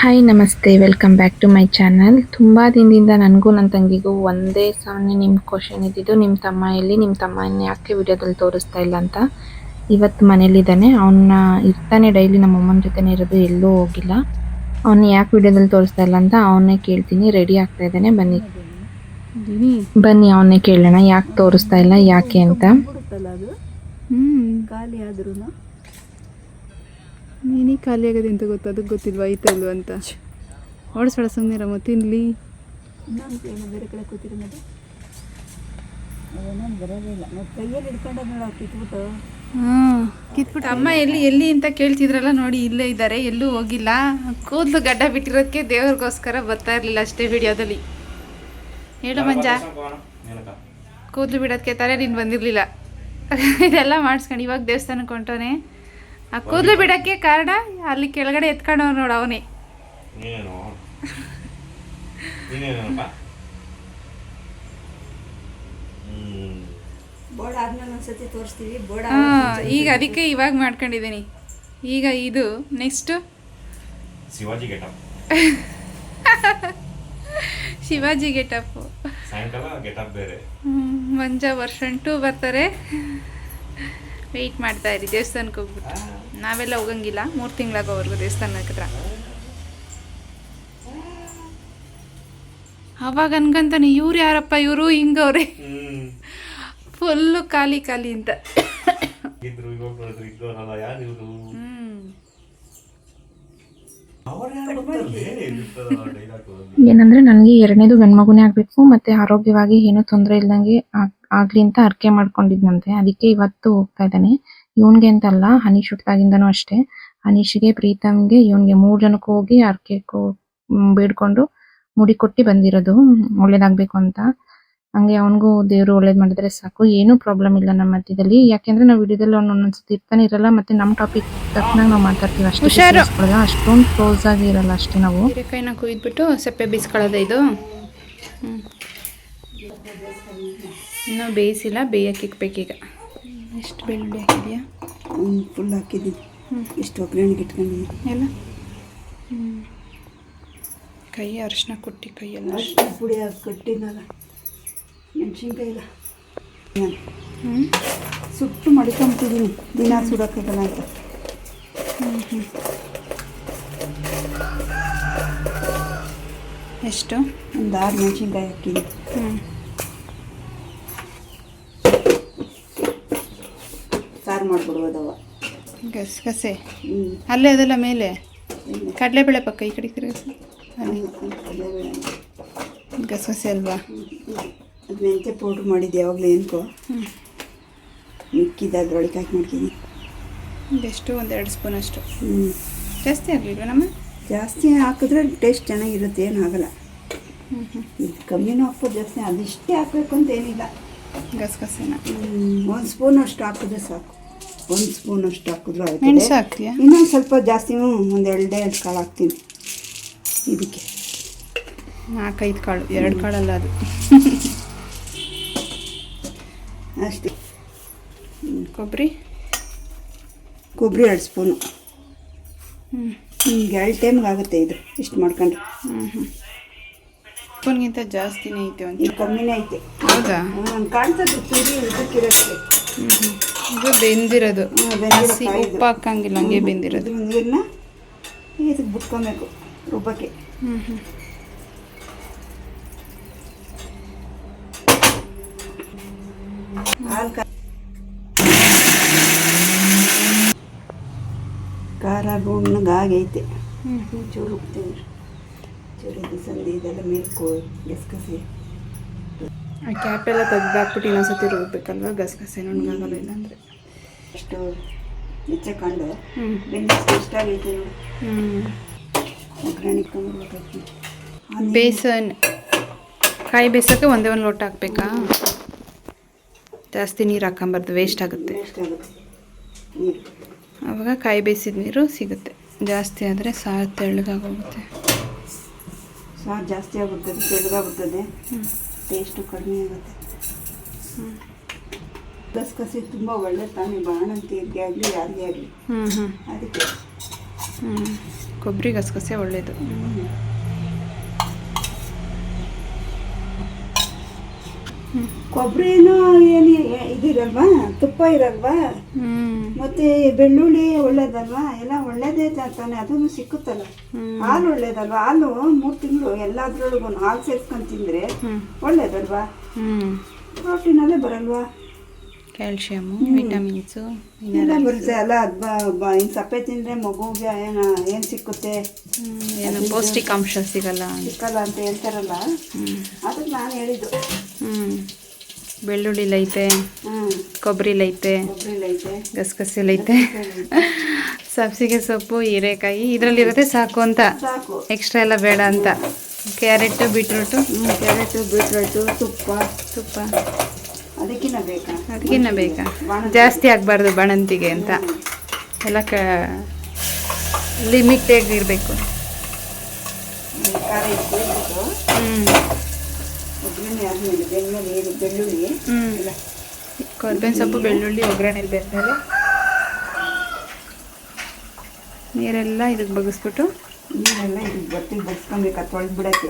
Hi ನಮಸ್ತೆ. Welcome back to my channel ತುಂಬ ದಿನದಿಂದ ನನಗೂ ನನ್ನ ತಂಗಿಗೂ ಒಂದೇ ಸಮನೆ ನಿಮ್ಮ ಕ್ವಶನ್ ಇದ್ದಿದ್ದು ನಿಮ್ಮ ತಮ್ಮ ಎಲ್ಲಿ ನಿಮ್ಮ ತಮ್ಮನ ಯಾಕೆ ವಿಡಿಯೋದಲ್ಲಿ ತೋರಿಸ್ತಾ ಇಲ್ಲ ಅಂತ. ಇವತ್ತು ಮನೇಲಿದ್ದಾನೆ. ಅವನ್ನ ಇರ್ತಾನೆ ಡೈಲಿ ನಮ್ಮ ಅಮ್ಮನ ಜೊತೆನೇ ಇರೋದು ಎಲ್ಲೂ ಹೋಗಿಲ್ಲ. ಅವನ್ನ ಯಾಕೆ ವಿಡಿಯೋದಲ್ಲಿ ತೋರಿಸ್ತಾ ಇಲ್ಲ ಅಂತ ಅವನ್ನೇ ಕೇಳ್ತೀನಿ. ರೆಡಿ ಆಗ್ತಾ ಇದ್ದಾನೆ? ಬನ್ನಿ. ಬನ್ನಿ. ಅವನ್ನೇ ಕೇಳೋಣ. ಯಾಕೆ ತೋರಿಸ್ತಾ ಇಲ್ಲ ಯಾಕೆ ಅಂತ ಬಿಡುತ್ತಲ್ಲ ಅದು ಹ್ಮ್ ಖಾಲಿ ಆದ್ರೂ ನೀನೇ ಖಾಲಿ ಆಗೋದು ಅಂತ ಗೊತ್ತು? ಅದಕ್ಕೆ ಗೊತ್ತಿಲ್ವಾ? ಐತಲ್ವ ಅಂತ? ಓಡಿಸ್ಬೇಡ ಸುಮ್ಮನೆ ರಮ್ಮ ತಿನ್ಲಿ. ಬೇರೆ ಕಡೆ ಕೂತಿರೋ ಮೇಲೆ ಅದನ್ನೊಂದು ಬರೋದಿಲ್ಲ ಮತ್ತು ಕೈಯಲ್ಲಿ ಹಿಡ್ಕೊಂಡ ನೋಡ ಕಿತ್ಬಿಟ್ಟು. ಹಾಂ ಕಿತ್ಬಿಟ್ಟು ಅಮ್ಮ ಎಲ್ಲಿ ಎಲ್ಲಿ ಅಂತ ಕೇಳ್ತಿದ್ರಲ್ಲ ನೋಡಿ ಇಲ್ಲೇ ಇದ್ದಾರೆ ಎಲ್ಲೂ ಹೋಗಿಲ್ಲ. ಕೂದಲು ಗಡ್ಡ ಬಿಟ್ಟಿರೋದಕ್ಕೆ ದೇವ್ರಿಗೋಸ್ಕರ ಬರ್ತಾ ಇರಲಿಲ್ಲ ಅಷ್ಟೇ ವಿಡಿಯೋದಲ್ಲಿ. ಹೇಳು ಮಂಜ. ಕೂದಲು ಬಿಡೋದಕ್ಕೆ ತಾನೇ ನೀನು ಬಂದಿರಲಿಲ್ಲ. ಇದೆಲ್ಲ ಮಾಡಿಸ್ಕೊಂಡು ಇವಾಗ ದೇವಸ್ಥಾನಕ್ಕೆ ಹೊಂಟೋನೆ ಆ ಕೂದಲು ಬಿಡಕ್ಕೆ ಕಾರಣ ಅಲ್ಲಿ ಕೆಳಗಡೆ ಎತ್ಕೊಂಡವ್ ನೋಡು ಅವನೇ. ಈಗ ಅದಕ್ಕೆ ಇವಾಗ ಮಾಡ್ಕೊಂಡಿದ್ದೀನಿ. ಈಗ ಇದು next? Shivaji getup. Shivaji getup. ಸಾಯಂಕಾಲ ಗೆಟಪ್ ಬೇರೆ. ಮಂಜ ವರ್ಷನ್ ಟು ಬರ್ತಾರೆ. ವೆಯ್ಟ್ ಮಾಡ್ತಾ ಇರಿ ದೇವಸ್ಥಾನಕ್ಕೆ ಹೋಗ್ಬಿಟ್ಟು. ನಾವೆಲ್ಲ ಹೋಗಂಗಿಲ್ಲ ಮೂರು ತಿಂಗಳಾಗೋವರೆಗೂ ದೇವಸ್ಥಾನಕ್ಕೆ ಹತ್ರ. ಅವಾಗ ಅನ್ಕಂತಾನೆ ಇವ್ರು ಯಾರಪ್ಪ ಇವರು? ಹಿಂಗವ್ರೆ. ಹ್ಮ್. ಫುಲ್ಲು ಖಾಲಿ ಖಾಲಿ ಅಂತ. ಇದ್ರು ಇವಾಗ ನೋಡಿದ್ರು ಇದ್ದವರಲ್ಲ ಯಾರು ಇವರು ಹ್ಮ್ ಅವ್ರು ಯಾರು ಡೈಲಾಗ್ ಏನಂದ್ರೆ ನನಗೆ ಎರಡನೇದು ಗಂಡ್ಮಗುನೇ ಆಗಬೇಕು ಮತ್ತೆ ಆರೋಗ್ಯವಾಗಿ ಏನೂ ತೊಂದರೆ ಇಲ್ದಂಗೆ ಆಗ್- ಆಗ್ಲಿ ಅಂತ ಅರ್ಕೆ ಮಾಡ್ಕೊಂಡಿದ್ನಂತೆ. ಅದಕ್ಕೆ ಇವತ್ತು ಹೋಗ್ತಾ ಇದ್ದಾನೆ. ಇವನ್ಗೆ ಅಂತಲ್ಲ ಹನೀಶ್ ಹುಟ್ಟಾಗಿಂದನೂ ಅಷ್ಟೇ. ಹನೀಶ್ಗೆ ಪ್ರೀತಮ್ಗೆ ಇವನ್ಗೆ ಮೂರು ಜನಕ್ಕೂ ಹೋಗಿ ಅರ್ಕೆ ಬೇಡ್ಕೊಂಡು ಮುಡಿ ಕೊಟ್ಟಿ ಬಂದಿರೋದು. ಒಳ್ಳೇದಾಗ್ಬೇಕು ಅಂತ. ಹಂಗೆ ಅವನಿಗೂ ದೇವ್ರು ಒಳ್ಳೇದು ಮಾಡಿದ್ರೆ ಸಾಕು. ಏನೂ ಪ್ರಾಬ್ಲಮ್ ಇಲ್ಲ ನಮ್ಮ ಮಧ್ಯದಲ್ಲಿ. ಯಾಕೆಂದ್ರೆ ನಾವು ವಿಡಿಯೋದಲ್ಲಿ ಅವ್ನು ಒಂದೊಂದ್ಸತಿ ಇರ್ತಾನೆ ಇರಲ್ಲ ಮತ್ತೆ ನಮ್ಮ ಟಾಪಿಕ್ ತಕ್ಕನಾಗ ನಾವು ಮಾತಾಡ್ತೀವಿ. ಅಷ್ಟೇ. ಅಷ್ಟೊಂದು ಕ್ಲೋಸ್ ಆಗಿ ಇರಲ್ಲ ಅಷ್ಟೇ ನಾವು. ಕೈನ ಕುಯ್ದ್ಬಿಟ್ಟು ಸಪ್ಪೆ ಬೀಸ್ಕೊಳ್ಳೋದು ಇದು. ಹ್ಞೂ ಇನ್ನೂ ಬೇಯಿಸಿಲ್ಲ ಬೇಯಕ್ಕೆ ಇಕ್ಬೇಕೀಗ ಎಷ್ಟು ಬೆಳ್ಳುಳ್ಳಿ ಹಾಕಿದ್ಯಾ? ಒಂದು ಫುಲ್ ಹಾಕಿದ್ದೀನಿ ಹ್ಞೂ ಇಷ್ಟು ಒಗ್ಗರಣೆಗೆ ಇಟ್ಕೊಂಡಿದ್ದೀನಿ ಎಲ್ಲ? ಹ್ಞೂ ಕೈ ಅರಿಶಿನ ಕೊಟ್ಟು ಕೈಯೆಲ್ಲ. ಅಷ್ಟು ಪುಡಿ ಹಾಕಿ ಕಟ್ಟಿನಲ್ಲ ಮೆಣಸಿನ್ಕಾಯಿ ಇಲ್ಲ. ಹ್ಞೂ ಸುಟ್ಟು ಮಡಿಕೊಂಬಿಟ್ಟಿದ್ದೀನಿ ದಿನ ಸುಡೋಕ್ಕಾಗಲ್ಲ ಅಂತ. ಎಷ್ಟು? ಒಂದು ಆರು ಮೆಣಸಿನ್ಕಾಯಿ ಹಾಕಿದ್ದೀನಿ ಹ್ಞೂ ಸಾರು ಮಾಡ್ಬಿಡ್ಬೋದವ ಗಸಗಸೆ ಹ್ಞೂ ಅಲ್ಲೇ ಅದೆಲ್ಲ ಮೇಲೆ? ಕಡಲೆಬೇಳೆ ಪಕ್ಕ ಈ ಕಡೆ ಕಡಲೆಬೇಳೆ. ಗಸಗಸೆ ಅಲ್ವಾ? ಅದು ಮೆಂತ್ಯ ಪೌಡ್ರ್ ಮಾಡಿದ್ದೆ ಯಾವಾಗಲೂ ಏನಕ್ಕೋ ಹ್ಞೂ ಮಿಕ್ಕಿದ ಅದ್ರೊಳಗೆ ಹಾಕಿ ಮಾಡ್ತೀನಿ. ಇದೆಷ್ಟು ಒಂದೆರಡು ಸ್ಪೂನ್ ಅಷ್ಟು. ಹ್ಞೂ ಜಾಸ್ತಿ ಆಗಲಿಲ್ವ ನಮ್ಮ? ಜಾಸ್ತಿ ಹಾಕಿದ್ರೆ ಟೇಸ್ಟ್ ಚೆನ್ನಾಗಿರುತ್ತೆ ಏನು ಆಗಲ್ಲ. ಇದು ಕಮ್ಮಿನೂ ಹಾಕ್ಬೋದು ಜಾಸ್ತಿ ಅದಿಷ್ಟೇ ಹಾಕಬೇಕು ಅಂತ ಏನಿಲ್ಲ. ಗಸಗಸೆನ? ಒಂದು ಸ್ಪೂನ್ ಅಷ್ಟು ಹಾಕಿದ್ರೆ ಸಾಕು. ಒಂದು ಸ್ಪೂನ್ ಅಷ್ಟು ಹಾಕಿದ್ರು ಮೆಣಸು ಹಾಕ್ತೀಯಾ? ಇನ್ನೊಂದು ಸ್ವಲ್ಪ ಜಾಸ್ತಿ ಒಂದು ಎರಡೇ ಎರಡು ಕಾಳು ಹಾಕ್ತೀನಿ. ಇದಕ್ಕೆ. ನಾಲ್ಕೈದು ಕಾಳು ಎರಡು ಕಾಳಲ್ಲ ಅದು. ಅಷ್ಟೇ. ಕೊಬ್ಬರಿ ಕೊಬ್ಬರಿ ಎರಡು ಸ್ಪೂನು. ಹ್ಞೂ ಹ್ಞೂ ಎರಡು ಟೈಮ್ಗೆ ಆಗುತ್ತೆ ಇದು ಇಷ್ಟು ಮಾಡ್ಕೊಂಡ್ರೆ. ಹ್ಞೂ ಹ್ಞೂ ಸ್ಪೂನ್ಗಿಂತ ಜಾಸ್ತಿನೇ ಐತೆ ಒಂದು ಇದು ಕಮ್ಮಿನೇ ಐತೆ. ಹೌದಾ? ನಾನು ಕಾಣ್ತದೆ ತುರಿ ಇದಕ್ಕಿರೋಕ್ಕೆ. ಹ್ಞೂ ಹ್ಞೂ ಇದು ಬೆಂದಿರೋದು. ಹಸಿ. ಉಪ್ಪು ಹಾಕಂಗಿಲ್ಲ ಹಂಗೆ ಬೆಂದಿರೋದು. ಇದನ್ನ ನೀರನ್ನ ಇದಕ್ಕೆ ಬಿಟ್ಕೊಬೇಕು ರುಬ್ಬಕ್ಕೆ. ಹ್ಞೂ ಹ್ಞೂ ಹಾಲು ಕಾ ಖಾರ ಗುಣ್ಣಗೆ ಆಗೈತೆ ಚೂರು ಉಪ್ತೀನಿ ಚೂರು ಇದು ಸಂದಿ ಇದೆಲ್ಲ ಮೇಲ್ಕೋ ಗಸಗಸೆ. ಆ ಕ್ಯಾಪೆಲ್ಲ ತೆಗ್ದಾಕ್ಬಿಟ್ಟು ಇನ್ನೊಂದ್ಸತಿ ರುಬ್ಬೇಕಲ್ವ? ಗಸಗಸೆ ನುಣ್ಣಗಾಗಲ್ಲ ಇಲ್ಲಾಂದರೆ ಅಷ್ಟು ಹೆಚ್ಚಕೊಂಡು ಹ್ಞೂ ಇಷ್ಟ ಆಗೈತೆ ನೋಡಿ. ಒಗ್ಗರಣೆ ಇಟ್ಕೊಂಡ್ಬಿಡ್ಬೇಕು. ಬೇಸನ್. ಕಾಯಿ ಬೇಯಿಸೋಕ್ಕೆ ಒಂದೇ ಒಂದು ಲೋಟ ಹಾಕ್ಬೇಕಾ? ಜಾಸ್ತಿ ನೀರು ಹಾಕೊಂಬಾರ್ದು ವೇಸ್ಟ್ ಆಗುತ್ತೆ. ಆವಾಗ ಕಾಯಿ ಬೇಯಿಸಿದ ನೀರು ಸಿಗುತ್ತೆ. ಜಾಸ್ತಿ ಆದರೆ ಸಾರು ತೆಳ್ಳಗಾಗೋಗುತ್ತೆ. ಸಾರು ಜಾಸ್ತಿ ಆಗುತ್ತದೆ ತೆಳ್ಳಗಾಗುತ್ತದೆ. ಹ್ಞೂ ಟೇಸ್ಟು ಕಡಿಮೆ ಆಗುತ್ತೆ. ಗಸಗಸೆ ತುಂಬ ಒಳ್ಳೆ ತಾನೇ ಬಾಣಂತಿಯರಿಗೆ ಆಗಲಿ ಯಾರಿಗೆ ಆಗಲಿ. ಹ್ಞೂ ಹ್ಞೂ ಅದಕ್ಕೆ. ಹ್ಞೂ ಕೊಬ್ಬರಿ ಗಸಗಸೆ ಒಳ್ಳೇದು. ಕೊಬ್ಬರಿನೂ ಏನು ಇದಿರಲ್ವಾ? ತುಪ್ಪ ಇರಲ್ವಾ? ಮತ್ತೆ ಬೆಳ್ಳುಳ್ಳಿ ಒಳ್ಳೇದಲ್ವಾ? ಎಲ್ಲ ಒಳ್ಳೇದೇ ತಾನೆ ಅದನ್ನು ಸಿಕ್ಕುತ್ತಲ್ಲ. ಹಾಲು ಒಳ್ಳೇದಲ್ವಾ? ಹಾಲು ಮೂರು ತಿಂಗಳು ಎಲ್ಲದ್ರೊಳಗೂ ಹಾಲು ಸೇರ್ಸ್ಕೊಂಡು ತಿಂದ್ರೆ ಒಳ್ಳೇದಲ್ವಾ? ಪ್ರೋಟೀನ್ ಪ್ರೋಟೀನಲ್ಲೇ ಬರಲ್ವಾ? ಕ್ಯಾಲ್ಶಿಯಮು ವಿಟಮಿನ್ಸು ಎಲ್ಲ ಬರುತ್ತೆ ಅಲ್ಲ ಅದು ಸಪ್ಪೆ ತಿಂದರೆ ಮಗುಗೆ ಏನು ಏನು ಸಿಕ್ಕುತ್ತೆ? ಏನು ಪೌಷ್ಟಿಕಾಂಶ ಸಿಗಲ್ಲ ಸಿಕ್ಕಲ್ಲ ಅಂತ ಹೇಳ್ತಾರಲ್ಲ? ಅದಕ್ಕೆ ನಾನು ಹೇಳಿದ್ದು. ಹ್ಮ್. ಬೆಳ್ಳುಳ್ಳಿಲೈತೆ ಕೊಬ್ಬರಿ ಕೊಬ್ಬರಿಲೈತೆ ಗಸಗಸೆ ಲೈತೆ. ಸಬ್ಸಿಗೆ ಸೊಪ್ಪು ಹೀರೆಕಾಯಿ ಇದರಲ್ಲಿರುತ್ತೆ ಸಾಕು ಅಂತ. ಎಕ್ಸ್ಟ್ರಾ ಎಲ್ಲ ಬೇಡ ಅಂತ. Carrot beetroot? ಕ್ಯಾರೆಟು ಬೀಟ್ರೋಟು ತುಪ್ಪ. ತುಪ್ಪ. ಅದಕ್ಕಿನ್ನ ಬೇಕಾ? ಅದಕ್ಕಿನ್ನ ಬೇಕಾ? ಜಾಸ್ತಿ ಆಗಬಾರ್ದು ಬಾಣಂತಿಗೆ ಅಂತ. ಎಲ್ಲ ಕ ಲಿಮಿಟೆಡ್ ಇರಬೇಕು. ಹ್ಞೂ ಒಗ್ಗರಣೆ ಆದಮೇಲೆ ಇದು ಬೆಳ್ಳುಳ್ಳಿ. ಎಲ್ಲ ಕೊರ್ಬೇವಿನ ಸೊಪ್ಪು ಬೆಳ್ಳುಳ್ಳಿ ಒಗ್ಗರಣೆ ಬೆಂದ್ಮೇಲೆ ನೀರೆಲ್ಲ ಇದಕ್ಕೆ ಬಗ್ಗಿಸ್ಬಿಟ್ಟು ನೀರೆಲ್ಲ ಇದಕ್ಕೆ ಬಟ್ಟೆಗೆ ಬಡ್ಸ್ಕೊಬೇಕು ಅದು ತೊಳೆದು ಬಿಡೋಕ್ಕೆ.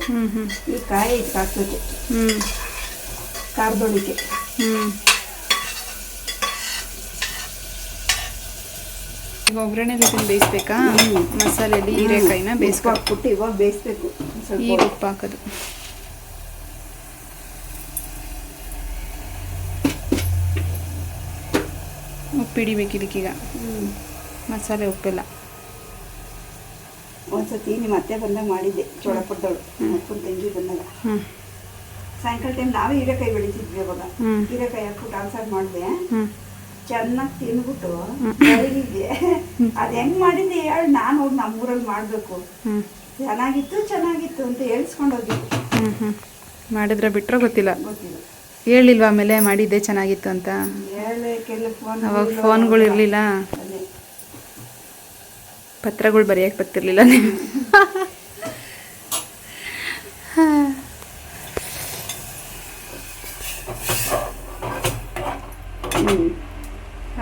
ಈ ಕಾಯಿ ಇದಕ್ಕೆ ಹಾಕ್ಬೇಕು. ಹ್ಞೂ ಖಾರದೊಳಿಕೆ ಹ್ಞೂ ಈಗ ಒಗ್ಗರಣೆ ಜೊತೆ ಬೇಯಿಸ್ಬೇಕಾ? ಮಸಾಲೆಯಲ್ಲಿ ಹೀರೆಕಾಯಿನ ಬೇಯಿಸ್ಕೊ ಹಾಕ್ಬಿಟ್ಟು ಇವಾಗ ಬೇಯಿಸ್ಬೇಕು. ಈಗ ಉಪ್ಪು ಹಾಕೋದು ಉಪ್ಪು ಹಿಡಿಬೇಕು ಇದಕ್ಕೀಗ. ಮಸಾಲೆ ಉಪ್ಪೆಲ್ಲ. ಒಂದ್ಸತಿ ನಿಮ್ಮ ಅತ್ತೆ ಬಂದಾಗ ಮಾಡಿದ್ದೆ ಚೋಳಪುರದವಳು ಅಪ್ಪನ ತಂಗಿ ಬಂದಾಗ. ಸಾಯಂಕಾಲ ಟೈಮ್ ನಾವೇ ಹೀರೆಕಾಯಿ ಬೆಳಿತಿದ್ವಿ ಅವಾಗ. ಹೀರೆಕಾಯಿ ಹಾಕ್ಬಿಟ್ಟು ಆನ್ಸರ್ ಮಾಡಿದೆ. ಚೆನ್ನಾಗಿ ತಿಂದ್ಬಿಟ್ಟು ಬೆಳಗಿದ್ದೆ ಅದು ಹೆಂಗ್ ಮಾಡಿದ್ದೆ ಹೇಳಿ ನಾನು ಹೋಗಿ ನಮ್ಮೂರಲ್ಲಿ ಮಾಡಬೇಕು. ಚೆನ್ನಾಗಿತ್ತು ಚೆನ್ನಾಗಿತ್ತು ಅಂತ ಹೇಳ್ಸ್ಕೊಂಡು ಹೋಗಿದ್ದು ಮಾಡಿದ್ರೆ ಬಿಟ್ಟರೆ ಗೊತ್ತಿಲ್ಲ. ಗೊತ್ತಿಲ್ಲ. ಹೇಳಿಲ್ವಾ ಆಮೇಲೆ ಮಾಡಿದ್ದೆ ಚೆನ್ನಾಗಿತ್ತು ಅಂತ? ಅವಾಗ ಫೋನ್ಗಳು ಇರಲಿಲ್ಲ. ಪತ್ರಗಳು ಬರೆಯಕ್ಕೆ ಬರ್ತಿರ್ಲಿಲ್ಲ ನೀವು. ಹ್ಞೂ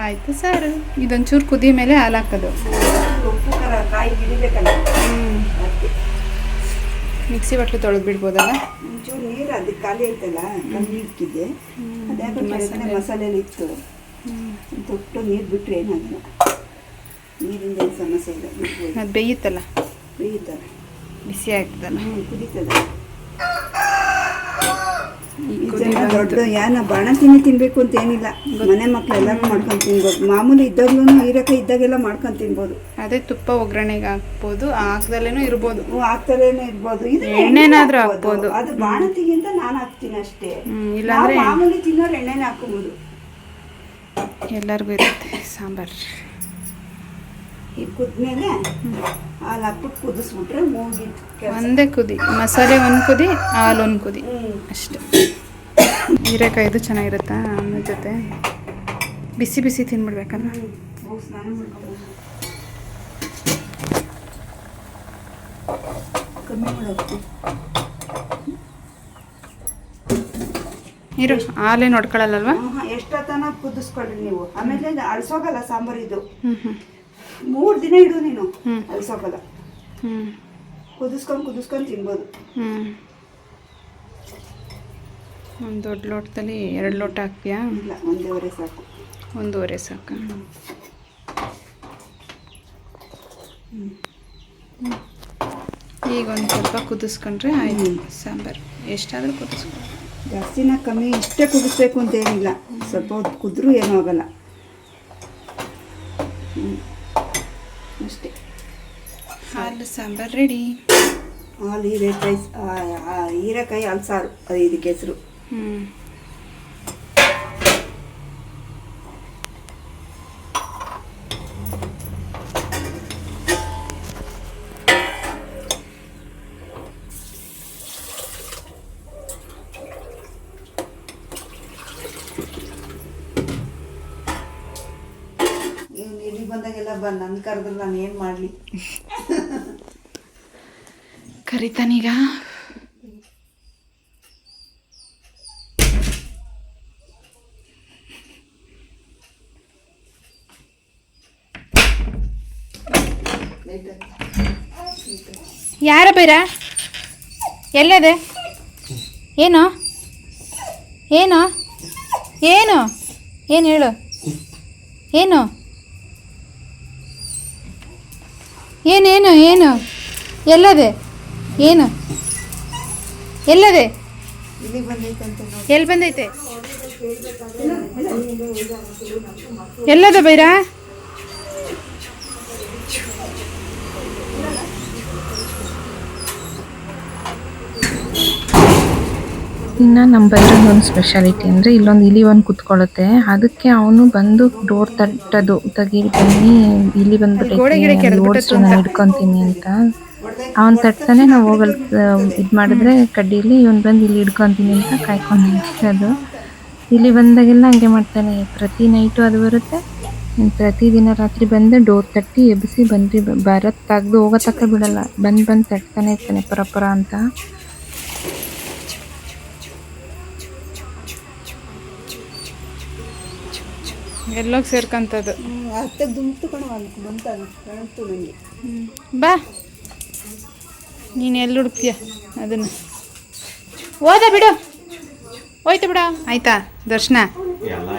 ಆಯಿತು ಸರ್. ಇದೊಂಚೂರು ಕುದಿ ಮೇಲೆ ಹಾಲು ಹಾಕೋದು ಮಿಕ್ಸಿ ಬಟ್ಲು ತೊಳೆದು ಬಿಡ್ಬೋದಲ್ಲ ಒಂಚೂರು ನೀರು ಅದಕ್ಕೆ ಖಾಲಿ ಐತಲ್ಲ ಕಮ್ಮಿ ಇಕ್ಕಿದ್ದೆ. ಅದ್ಯಾಕೆ ಮಸಾಲೆ ಮಸಾಲೆಯಲ್ಲಿ ಇತ್ತು. ತೊಟ್ಟು ನೀರು ಬಿಟ್ಟರೆ ಏನಾಗಲ್ಲ. ನೀರಿಂದ ಏನು ಸಮಸ್ಯೆ ಇಲ್ಲ ಅದು ಬೇಯುತ್ತಲ್ಲ? ಬೇಯುತ್ತಲ್ಲ ಬಿಸಿ ಆಗ್ತದಲ್ಲ? ಹ್ಞೂ ಕುದೀತದೆ. ದೊಡ್ಡ ಯಾನ ಬಾಣ ತಿನ್ನಿ ತಿನ್ಬೇಕು ಅಂತ ಏನಿಲ್ಲ. ಮನೆ ಮಕ್ಳು ಎಲ್ಲರೂ ಮಾಡ್ಕೊಂಡು ತಿನ್ಬೋದು. ಮಾಮೂಲಿ ಇದ್ದಾಗ್ಲೂ ಹೀರಕ ಇದ್ದಾಗೆಲ್ಲ ಮಾಡ್ಕೊಂಡು ತಿನ್ಬೋದು. ಅದೇ ತುಪ್ಪ ಒಗ್ಗರಣೆಗೆ ಹಾಕ್ಬೋದು ಹಾಕ್ದಲ್ಲೇನೂ ಇರ್ಬೋದು. ಹಾಕ್ತಲೇನೂ ಇರ್ಬೋದು. ಇದು ಎಣ್ಣೆನಾದ್ರೂ ಹಾಕ್ಬೋದು. ಅದು ಬಾಣತಿಗಿಂತ ನಾನು ಹಾಕ್ತೀನಿ ಅಷ್ಟೇ. ಇಲ್ಲಾಂದ್ರೆ- ಮಾಮೂಲಿ ತಿನ್ನೋರು ಎಣ್ಣೆನೇ ಹಾಕೋಬೋದು ಎಲ್ಲರಿಗೂ ಇರುತ್ತೆ ಸಾಂಬಾರು. ಈಗ ಕುದ್ಮೇಲೆ ಹಾಲು ಹಾಕ್ಬಿಟ್ಟು ಕುದಿಸ್ಬಿಟ್ರೆ ಒಂದೇ ಕುದಿ ಮಸಾಲೆ ಒಂದು ಕುದಿ ಹಾಲು ಒಂದು ಕುದಿ. ಅಷ್ಟೇ. ಹೀರೆಕಾಯ್ದು ಚೆನ್ನಾಗಿರುತ್ತಾ? ಅನ್ನ ಜೊತೆ. ಬಿಸಿ ಬಿಸಿ ತಿನ್ಬಿಡ್ಬೇಕಲ್ಲ ಸ್ನಾನ ಕಮ್ಮಿ ಮಾಡೋದು ಹಾಲೇ ನೋಡ್ಕೊಳ್ಳಲ್ಲಲ್ವಾ ಎಷ್ಟೊತ್ತನ ಕುದಿಸ್ಕೊಳ್ಳಿ ನೀವು. ಆಮೇಲೆ ಅಳಸೋಗಲ್ಲ ಸಾಂಬಾರಿದು ಇದು. ಹ್ಞೂ ಹ್ಞೂ ಮೂರು ದಿನ ಇಡು ನೀನು. ಹ್ಞೂ ಕುದಿಸ್ಕೊಂಡು ಕುದಿಸ್ಕೊಂಡು ತಿನ್ಬೋದು. ಹ್ಞೂ ಒಂದು ದೊಡ್ಡ ಲೋಟದಲ್ಲಿ ಎರಡು ಲೋಟ ಹಾಕ್ತೀಯಾ ಇಲ್ಲ ಒಂದೂವರೆ ಸಾಕು. ಒಂದೂವರೆ ಸಾಕು. ಈಗ ಒಂದು ಸ್ವಲ್ಪ ಕುದಿಸ್ಕೊಂಡ್ರೆ ಆಯ್ತು ಸಾಂಬಾರು. ಎಷ್ಟಾದರೂ ಕುದಿಸ್ಕೊಂಡು ಜಾಸ್ತಿನ ಕಮ್ಮಿ ಇಷ್ಟೇ ಕುದಿಸ್ಬೇಕು ಅಂತ ಏನಿಲ್ಲ. ಸ್ವಲ್ಪ ಹೊತ್ತು ಕುದ್ರು ಏನೂ ಆಗಲ್ಲ. ಹ್ಮ್. ಅಷ್ಟೇ. ಹಾಲು ಸಾಂಬಾರು ರೆಡಿ ಹಾಲು ಹೀರೆಕಾಯಿ ಹೀರೆಕಾಯಿ ಹಾಲು ಸಾರು ಅದು ಇದಕ್ಕೆ ಹೆಸರು ಹ್ಞೂ ನನ್ನ ಕರೆದ್ರೆ ನಾನು ಏನು ಮಾಡಲಿ? ಕರಿತಾನೀಗ ಯಾರ ಬೈರ? ಎಲ್ಲದೆ? ಏನು? ಏನು? ಏನು? ಏನು ಹೇಳು? ಏನು? ಏನೇನು ಏನು? ಎಲ್ಲದೆ? ಏನು? ಎಲ್ಲದೆ? ಎಲ್ಲಿ ಬಂದೈತೆ? ಎಲ್ಲದ ಬೈರಾ? ಇನ್ನು ನಮ್ಮ ಬೈರಲ್ಲಿ ಒಂದು ಸ್ಪೆಷಾಲಿಟಿ ಅಂದರೆ ಇಲ್ಲೊಂದು ಇಲಿ ಒಂದು ಕುತ್ಕೊಳ್ಳುತ್ತೆ ಅದಕ್ಕೆ ಅವನು ಬಂದು ಡೋರ್ ತಟ್ಟದು. ತೆಗೀರಿ ಬನ್ನಿ ಇಲಿ ಎರ್ದ್ಬಿಟ್ಟೈತೆ ಓಡಿಸು ಅಂತ. ನಾನು ಹಿಡ್ಕೊಂತೀನಿ ಅಂತ. ಅವನ್ ತಟ್ತಾನೆ ನಾವು ಹೋಗಲ್ ಇದು ಮಾಡಿದ್ರೆ ಕಡ್ಡಿಲಿ ಇವನು ಬಂದು ಇಲ್ಲಿ ಹಿಡ್ಕೊಂತೀನಿ ಅಂತ ಕಾಯ್ಕೊಂಡು ಅದು. ಇಲ್ಲಿ ಬಂದಾಗೆಲ್ಲ ಹಂಗೆ ಮಾಡ್ತಾನೆ. ಪ್ರತಿ ನೈಟು ಅದು ಬರುತ್ತೆ. ಪ್ರತಿದಿನ ರಾತ್ರಿ ಬಂದು ಡೋರ್ ತಟ್ಟಿ ಎಬ್ಬಿಸಿ ಬಂದು ಬರೋ ತೆಗ್ದು ಹೋಗೋ ತಕ್ಕ ಬಿಡಲ್ಲ. ಬಂದು ಬಂದು ತಟ್ತಾನೆ ಇರ್ತಾನೆ ಪರ ಪರ ಅಂತ. ಎಲ್ಲೋಗಿ ಸೇರ್ಕೊಂತದ್ದು. ಅತ್ತೆ ದುಮ್ತು ಕಣ ಅಲ್ಲಿ ಬಂತಾಗ ಕಾಣ್ತು ನನಗೆ ಬಾ. ನೀನು ಎಲ್ಲಿ ಹುಡುಕ್ತೀಯ ಅದನ್ನು? ಓದ ಬಿಡು. ಹೋಯ್ತು ಬಿಡ. ಆಯ್ತಾ ದರ್ಶನ? ಎಲ್ಲ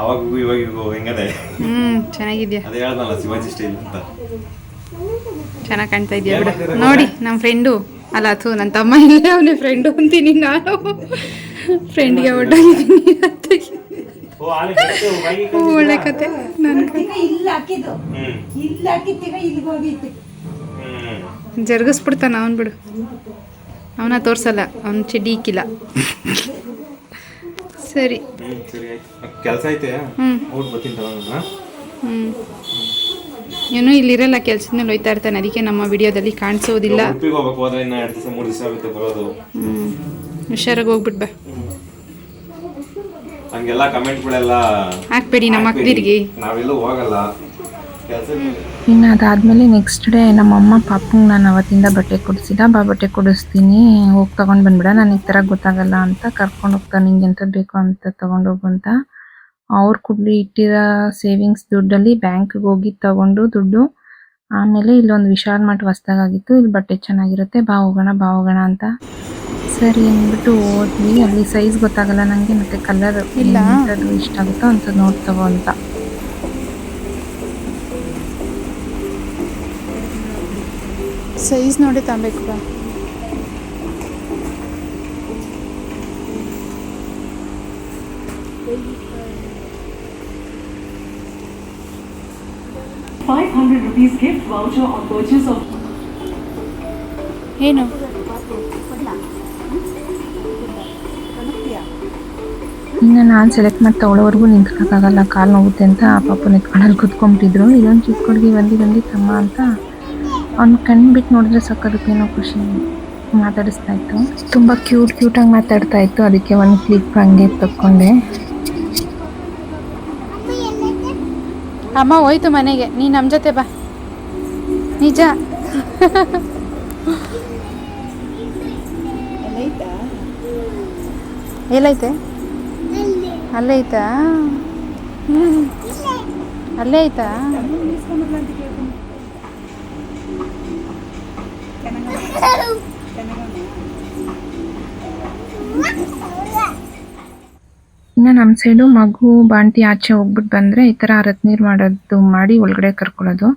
ಅವಾಗೂ ಇವಾಗಿಗೂ ಹೆಂಗದೆ? ಹ್ಞೂ ಚೆನ್ನಾಗಿದ್ಯಾ? ಅದೇ ಹೇಳ್ದಲ್ಲ ಶಿವಾಜಿ ಸ್ಟೈಲ್ ಅಂತ. ಚೆನ್ನಾಗಿ ಕಾಣ್ತಾ ಇದೆಯಾ ಬಿಡು. ನೋಡಿ ನಮ್ಮ ಫ್ರೆಂಡು ಅಲ್ಲ ಅಥವಾ ನನ್ನ ತಮ್ಮ ಇಲ್ಲೇ ಅವನೇ ಫ್ರೆಂಡು ಅಂತೀನಿ ನಾನು. ಫ್ರೆಂಡ್ಗೆ ಕತ್ತೆ. ಒಳ್ಳೆ ಕತೆ. ನನ್ನ ಈಗ ಇಲ್ಲಿ ಹಾಕಿದ್ದು. ಹ್ಮ್. ಇಲ್ಲಿ ಹೋಗಿತ್ತು ಹ್ಮ್. ಜರುಗಿಸ್ಬಿಡ್ತಾನ ಅವನು ಬಿಡು. ಅವನ ತೋರ್ಸಲ್ಲ ಅವನ್ ಚಡ್ಡಿ ಇಕ್ಕಿಲ್ಲ. ಸರಿ. ಕೆಲಸ ಐತೆ? ಏನೂ ಇಲ್ಲಿರಲ್ಲ ಕೆಲ್ಸದ ಮೇಲೆ ಹೋಯ್ತಾ ಇರ್ತಾನೆ. ಅದಕ್ಕೆ ನಮ್ಮ ವಿಡಿಯೋದಲ್ಲಿ ಕಾಣಿಸೋದಿಲ್ಲ. ಹುಷಾರಾಗಿ ಹೋಗ್ಬಿಟ್ ಬಾ. ಹಂಗೆಲ್ಲ ಕಮೆಂಟ್ಗಳೆಲ್ಲ ಹಾಕ್ಬೇಡಿ ನಮ್ಮ ಅಕ್ಕದಿರಿಗೆ ನಾವೆಲ್ಲೂ ಹೋಗಲ್ಲ. ಇನ್ನು ಅದಾದಮೇಲೆ ನೆಕ್ಸ್ಟ್ ಡೇ ನಮ್ಮಮ್ಮ ಪಾಪಂಗೆ ನಾನು ಅವತ್ತಿಂದ ಬಟ್ಟೆ ಕೊಡಿಸಿದ. ಬಾ ಬಟ್ಟೆ ಕೊಡಿಸ್ತೀನಿ. ಹೋಗಿ ತೊಗೊಂಡು ಬಂದ್ಬಿಡ. ನಾನು ಈ ಥರ ಗೊತ್ತಾಗಲ್ಲ ಅಂತ ಕರ್ಕೊಂಡು ಹೋಗ್ತಾ ನಿಂಗೆ ಎಂಥದ್ದು ಬೇಕು ಅಂತ ತೊಗೊಂಡು ಹೋಗು ಅಂತ. ಅವ್ರು ಕುಡ್ಲಿ ಇಟ್ಟಿರೋ ಸೇವಿಂಗ್ಸ್ ದುಡ್ಡಲ್ಲಿ ಬ್ಯಾಂಕ್ಗೆ ಹೋಗಿ ತಗೊಂಡು ದುಡ್ಡು. ಆಮೇಲೆ ಇಲ್ಲೊಂದು ವಿಶಾಲ್ ಮಠ ಹೊಸ್ದಾಗಿತ್ತು ಇಲ್ಲಿ ಬಟ್ಟೆ ಚೆನ್ನಾಗಿರುತ್ತೆ. ಬಾ ಹೋಗೋಣ ಬಾ ಹೋಗೋಣ ಅಂತ. ಸರಿ ಅಂದ್ಬಿಟ್ಟು ಹೋದ್ವಿ ಅಲ್ಲಿ ಸೈಜ್ ಗೊತ್ತಾಗಲ್ಲ ನನಗೆ ಮತ್ತೆ ಕಲರ್ ಇಲ್ಲ. ಅದು ಇಷ್ಟ ಆಗುತ್ತೋ ಅಂತ ನೋಡ್ತವ ಅಂತ. ಸೈಜ್ ನೋಡಿ ತಗೋಬೇಕು ಬಾ. Five ಇನ್ನು ನಾನು ಸೆಲೆಕ್ಟ್ ಮಾಡಿ ತಗೊಳ್ಳೋವರೆಗೂ ನಿಂತ್ಕೊಳ್ಳೋಕ್ಕಾಗಲ್ಲ ಕಾಲು ನೋವುತ್ತೆ ಅಂತ ಆ ಪಾಪು ನಿಂತ್ಕೊಂಡಲ್ಲಿ ಕುತ್ಕೊಂಡ್ಬಿಟ್ಟಿದ್ರು ಇದೊಂದು ಚಿಕ್ಕ ಹುಡುಗಿ ಬಂದು ಬಂದು ತಮ್ಮ ಅಂತ ಅವ್ನು ಕಣ್ಬಿಟ್ಟು ನೋಡಿದ್ರೆ ಸಕ್ಕದಕ್ಕೇನೋ ಖುಷಿ ಮಾತಾಡಿಸ್ತಾ ಇತ್ತು. ತುಂಬ ಕ್ಯೂಟ್ ಕ್ಯೂಟಾಗಿ ಮಾತಾಡ್ತಾ ಇತ್ತು. ಅದಕ್ಕೆ ಒಂದು ಕ್ಲಿಪ್ ಹಂಗೆ ತಕ್ಕೊಂಡೆ. ಅಮ್ಮ ಹೋಯ್ತು ಮನೆಗೆ. ನೀ ನಮ್ಮ ಜೊತೆ ಬಾ. ನಿಜ. ಎಲ್ಲೈತಾ? ಎಲ್ಲೈತೆ? ಅಲ್ಲೇ ಐತಾ. ಅಲ್ಲೇ ಐತಾ? ಇನ್ನು ನಮ್ಮ ಸೈಡು ಮಗು ಬಾಂಟಿ ಆಚೆ ಹೋಗ್ಬಿಟ್ಟು ಬಂದರೆ ಈ ಥರ ರತ್ನೀರು ಮಾಡೋದು ಮಾಡಿ ಒಳಗಡೆ ಕರ್ಕೊಳ್ಳೋದು.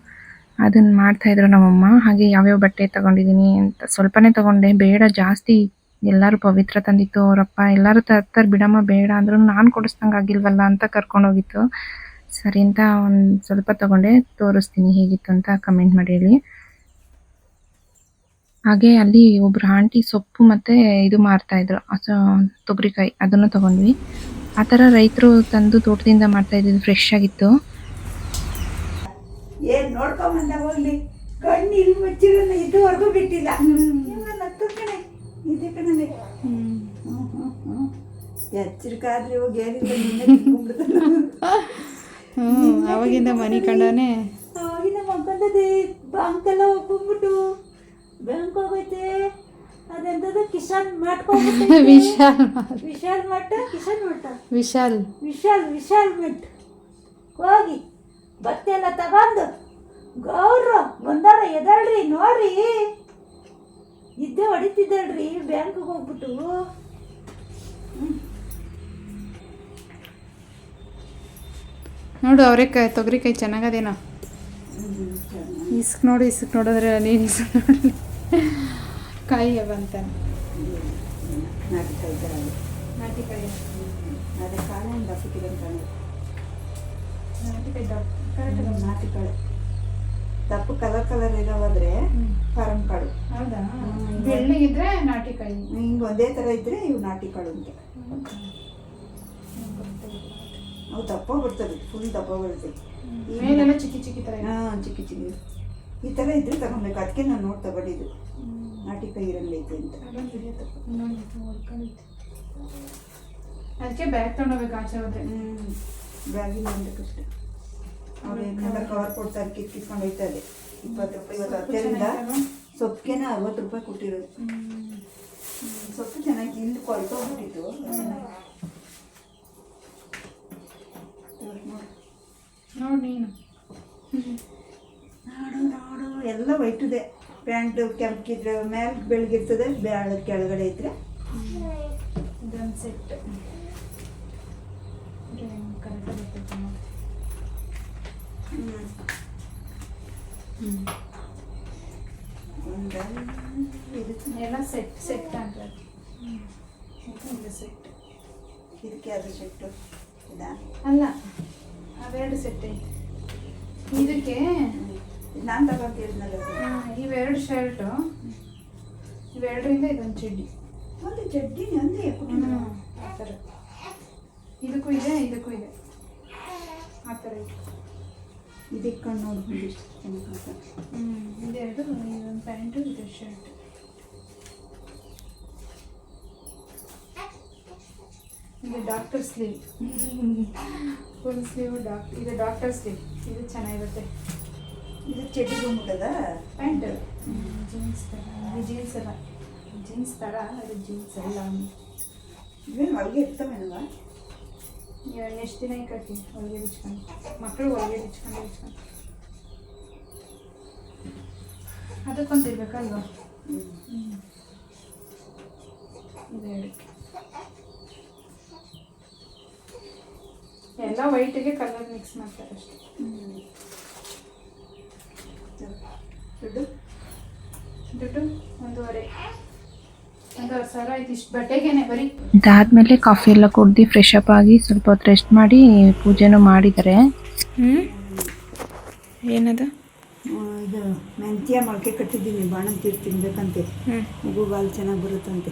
ಅದನ್ನು ಮಾಡ್ತಾಯಿದ್ರು ನಮ್ಮಮ್ಮ. ಹಾಗೆ ಯಾವ್ಯಾವ ಬಟ್ಟೆ ತಗೊಂಡಿದ್ದೀನಿ ಅಂತ ಸ್ವಲ್ಪನೇ ತಗೊಂಡೆ. ಬೇಡ, ಜಾಸ್ತಿ ಎಲ್ಲರೂ ಪವಿತ್ರ ತಂದಿತ್ತು ಅವರಪ್ಪ. ಎಲ್ಲರೂ ತರ್ತಾರೆ ಬಿಡಮ್ಮ ಬೇಡ ಅಂದ್ರು ನಾನು ಕೊಡಿಸ್ದಂಗೆ ಆಗಿಲ್ವಲ್ಲ ಅಂತ ಕರ್ಕೊಂಡೋಗಿತ್ತು ಸರಿ ಅಂತ ಒಂದು ಸ್ವಲ್ಪ ತಗೊಂಡೆ, ತೋರಿಸ್ತೀನಿ ಹೇಗಿತ್ತು ಅಂತ ಕಮೆಂಟ್ ಮಾಡಿ ಹೇಳಿ. ಹಾಗೆ ಅಲ್ಲಿ ಒಬ್ರು ಆಂಟಿ ಸೊಪ್ಪು ಮತ್ತೆ ಇದು ಮಾರ್ತಾ ಇದ್ರು ತೊಗರಿಕಾಯಿ, ಅದನ್ನು ತಗೊಂಡ್ವಿ. ಆ ಥರ ರೈತರು ತಂದು ತೋಟದಿಂದ ಮಾಡ್ತಾ ಇದ್ದಿದ್ದು ಫ್ರೆಶ್ ಆಗಿತ್ತು. ಹೋಗ್ಲಿ. ಕಣ್ಣು ಇಲ್ಲಿ ಇದುವರೆಗೂ ಬಿಟ್ಟಿಲ್ಲ. ಇದೆ ಕಣಲೆ ಎಚ್ಚರಿಕಾದ್ರೆ ಹೋಗಿ ಏನಿಲ್ಲ. ಹ್ಞೂ ಅವಾಗಿಂದ ಮನೆ ಕಂಡಾನೆ. ಅವಾಗಿಂದ ಮಕ್ಕಂದದೆ ಬ್ಯಾಂಕ್ ಎಲ್ಲ ಹೋಗ್ಬಿಟ್ಟು ಬ್ಯಾಂಕ್ ಹೋಗೈತೆ. ಅದೆಂತದ? ಕಿಸಾನ್ ಮಾಡ್ಕೊಂಡ್ಬಿಟ್ಟು ವಿಶಾಲ್ ವಿಶಾಲ್ ಮಠ ಕಿಸಾನ್ ಮಠ ವಿಶಾಲ್. ವಿಶಾಲ್ ವಿಶಾಲ್ ಮಠ ಹೋಗಿ ಬತ್ತೆ ಎಲ್ಲ ತಗೊಂಡು ಗೌರ ಬಂದಾರ ಎದರ್ರಿ ನೋಡ್ರಿ. ಇದ್ದೇ ಹೊಡಿತಿದ್ದಳ್ರಿ ಬ್ಯಾಂಕ್ಗೆ ಹೋಗ್ಬಿಟ್ಟು. ನೋಡು ಅವರೆಕಾಯಿ ತೊಗರಿಕಾಯಿ ಚೆನ್ನಾಗದೇನೋ. ಇಸ್ಕ್ ನೋಡಿ ಇಸ್ಕ್ ನೋಡಿದ್ರೆ ನೀನು ಇಸ್ಕ್ ನೋಡಿ ಕಾಯಿ. ಬಂತಾನೆ ನಾಟಿ ಕಾಯಿ. ನಾಟಿ ಕಾಯಿ. ದಪ್ಪ ದಪ್ಪ ಕಲರ್ ಕಲರ್ ಇರೋವಾದ್ರೆ ಫಾರಂ ಕಾಳು ಹೌದಾ? ಬೆಳ್ಳಗಿದ್ರೆ ನಾಟಿ ಕಾಳು ಹಿಂಗೆ ಒಂದೇ ಥರ ಇದ್ರೆ ಇವು ನಾಟಿ ಕಾಳು ಅಂತ. ಅವು ದಪ್ಪ ಬರ್ತದೆ ಫುಲ್ ದಪ್ಪ ಬರ್ತದೆ. ಮೇಲೆಲ್ಲ ಚಿಕ್ಕಿ ಚಿಕ್ಕಿ ಥರ. ಹಾಂ ಚಿಕ್ಕಿ ಚಿಕ್ಕಿ ಈ ಥರ ಇದ್ರೆ ತಗೊಬೇಕು ಅದಕ್ಕೆ ನಾನು ನೋಡಿ ತಗೊಂಡಿದ್ದು. ನಾಟಿ ಕೈ ಇರಂಗೈತೆ ಅಂತ. ಇದು ಹೊಡ್ಕೊಂಡೈತೆ. ಅದಕ್ಕೆ ಬ್ಯಾಗ್ ತಗೊಂಡೋಗ್ಬೇಕು ಆಚೆ ಹೋದ್ರೆ. ಹ್ಞೂ ಬ್ಯಾಗಿನ ಕಷ್ಟ ಅವ್ರು ಏನೆಲ್ಲ ಕವರ್ ಕೊಡ್ತಾರೆ ಕಿತ್ ಕಿತ್ಕೊಂಡು ಹೋಯ್ತಾರೆ ಇಪ್ಪತ್ತು ರೂಪಾಯಿ ಇವತ್ತು ಹತ್ತರಿಂದ ಸೊಪ್ಪಿಗೆನ ಅರವತ್ತು ರೂಪಾಯಿ ಕೊಟ್ಟಿರೋದು. ಸೊಪ್ಪು ಚೆನ್ನಾಗಿ ಇಲ್ಲಿ ಕೊಳ್ತೋಗ್ಬಿಟ್ಟಿತ್ತು ನೋಡಿ. ನೀನು. ನಾಡು ನಾಡು. ಎಲ್ಲ ಒಯ್ತದೆ ಪ್ಯಾಂಟ್ ಕೆಂಪಿದ್ರೆ ಮೇಲೆ ಬೆಳಗಿರ್ತದೆ ಬ್ಯಾಳ ಕೆಳಗಡೆ ಇದ್ರೆ. ಇದೊಂದು ಸೆಟ್ ಕರೆಕ್ಟಾಗಿ ಬರ್ತೈತೆ ನೋಡಿ ಒಂದು ಇದು ಎಲ್ಲ ಸೆಟ್ ಸೆಟ್ ಅಂತ ಇದು ಸೆಟ್ ಇದಕ್ಕೆ ಅದು ಸೆಟ್ಟು ಇದಾ ಅಲ್ಲ ಅವೆರಡು ಸೆಟ್ ಐತೆ ಇದಕ್ಕೆ ನಾನು ತಗೊಂತಿದ್ನಲ್ಲ ಆ, ಇವೆರಡು ಶರ್ಟು ಇವೆರಡರಿಂದ ಇದೊಂದು ಚಡ್ಡಿ ಒಂದು ಚಡ್ಡಿ ಒಂದೇ ಕುಟುಂಬ ಆ ಥರ ಇದಕ್ಕೂ ಇದೆ ಇದಕ್ಕೂ ಇದೆ ಆ ಥರ ಇದೆ ಇದಕ್ಕೆ ಕಣ್ಣು ನೋಡ್ಕೊಂಡು ಇಷ್ಟು ಚೆನ್ನಾಗಿ. ಹ್ಞೂ ಇದೆರಡು ಇದೊಂದು ಪ್ಯಾಂಟು ಇದು ಶರ್ಟ್ ಇದು doctor sleeve full sleeve doc ಇದು ಡಾಕ್ಟರ್ ಸ್ಲೀವ್ ಇದು ಚೆನ್ನಾಗಿರುತ್ತೆ ಇದು ಚಡ್ಡಿ ಬಂದ್ಬಿಟ್ಟದ ಪ್ಯಾಂಟ್ ಜೀನ್ಸ್ ಥರ ಜೀನ್ಸ್ ಅಲ್ಲ ಜೀನ್ಸ್ ಥರ ಅದು ಜೀನ್ಸ್ ಅಲ್ಲ ಇವೇನು ಒಳಗೆ ಇರ್ತವೆ ಇವಾಗ ಎಷ್ಟು ದಿನ ಕಟ್ಟಿ ಹೊಲಿಗೆ ಬಿಚ್ಕೊಂಡು. ಮಕ್ಕಳು ಹೊಲಿಗೆ ಬಿಚ್ಕೊಂಡು ಬಿಚ್ಕೊಂಡು. ಅದಕ್ಕೊಂದು ಇರ್ಬೇಕಲ್ವಾ? ಎಲ್ಲ ವೈಟಿಗೆ ಕಲರ್ ಮಿಕ್ಸ್ ಮಾಡ್ತಾರೆ ಅಷ್ಟೇ. ದುಡ್ಡು? ದುಡ್ಡು? ಒಂದೂವರೆ ಒಂದೂವರೆ ಸಾವಿರ ಆಯ್ತು ಇಷ್ಟು ಬಟ್ಟೆಗೇನೆ ಬರೀ ಇದಾದ್ಮೇಲೆ ಕಾಫಿ ಎಲ್ಲ ಕುಡ್ದು ಫ್ರೆಶ್ ಅಪ್ ಆಗಿ ಸ್ವಲ್ಪ ಹೊತ್ತು ರೆಸ್ಟ್ ಮಾಡಿ ಪೂಜೆನೂ ಮಾಡಿದ್ದಾರೆ. ಹ್ಞೂ ಏನದು? ಇದು ಮೆಂತ್ಯ ಮೊಳಕೆ ಕಟ್ಟಿದ್ದೀನಿ ಬಾಣಂತೀರು ತಿನ್ಬೇಕಂತೆ. ಮಗು ಬಾಲ್ ಚೆನ್ನಾಗಿ ಬರುತ್ತಂತೆ.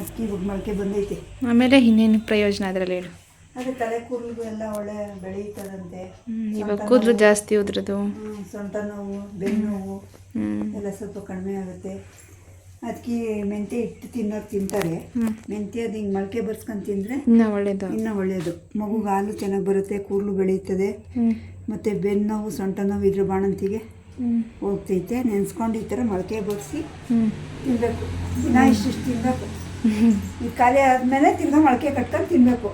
ಅಕ್ಕಿ ಇವಾಗ ಮೊಳಕೆ ಬಂದೈತೆ. ಆಮೇಲೆ ಇನ್ನೇನು ಪ್ರಯೋಜನ ಅದರಲ್ಲಿ ಹೇಳು. ಅದೇ ತಲೆ ಕೂದಲು ಎಲ್ಲ ಒಳ್ಳೆ ಬೆಳೆಯುತ್ತದಂತೆ ಇವಾಗ ಕೂದಲು ಜಾಸ್ತಿ ಉದ್ರದು ಸೊಂಟ ನೋವು ಬೆನ್ನು ನೋವು ಹ್ಮ್. ಎಲ್ಲ ಸ್ವಲ್ಪ ಕಡಿಮೆ ಆಗುತ್ತೆ. ಅದಕ್ಕೆ ಮೆಂತ್ಯ ಹಿಟ್ಟು ತಿನ್ನೋರು ತಿಂತಾರೆ. ಮೆಂತ್ಯ ಅದು ಹಿಂಗೆ ಮೊಳಕೆ ಬರ್ಸ್ಕೊಂಡು ತಿಂದರೆ ಇನ್ನೂ ಒಳ್ಳೇದು. ಇನ್ನೂ ಒಳ್ಳೆಯದು ಮಗುಗೆ ಹಾಲು ಚೆನ್ನಾಗಿ ಬರುತ್ತೆ ಕೂದಲು ಬೆಳೆಯುತ್ತದೆ ಹ್ಮ್. ಮತ್ತು ಬೆನ್ನು ನೋವು ಸೊಂಟ ನೋವು ಇದ್ರ ಬಾಣಂತಿಗೆ ಹೋಗ್ತೈತೆ. ನೆನೆಸ್ಕೊಂಡು ಈ ಥರ ಮೊಳಕೆ ಬರ್ಸಿ ತಿನ್ನಬೇಕು ದಿನ ಇಷ್ಟಿಷ್ಟು ತಿನ್ನಬೇಕು ಈ ಖಾಲಿ ಆದಮೇಲೆ ತಿರ್ಗಾ ಮೊಳಕೆ ಕಟ್ಕೊಂಡು ತಿನ್ನಬೇಕು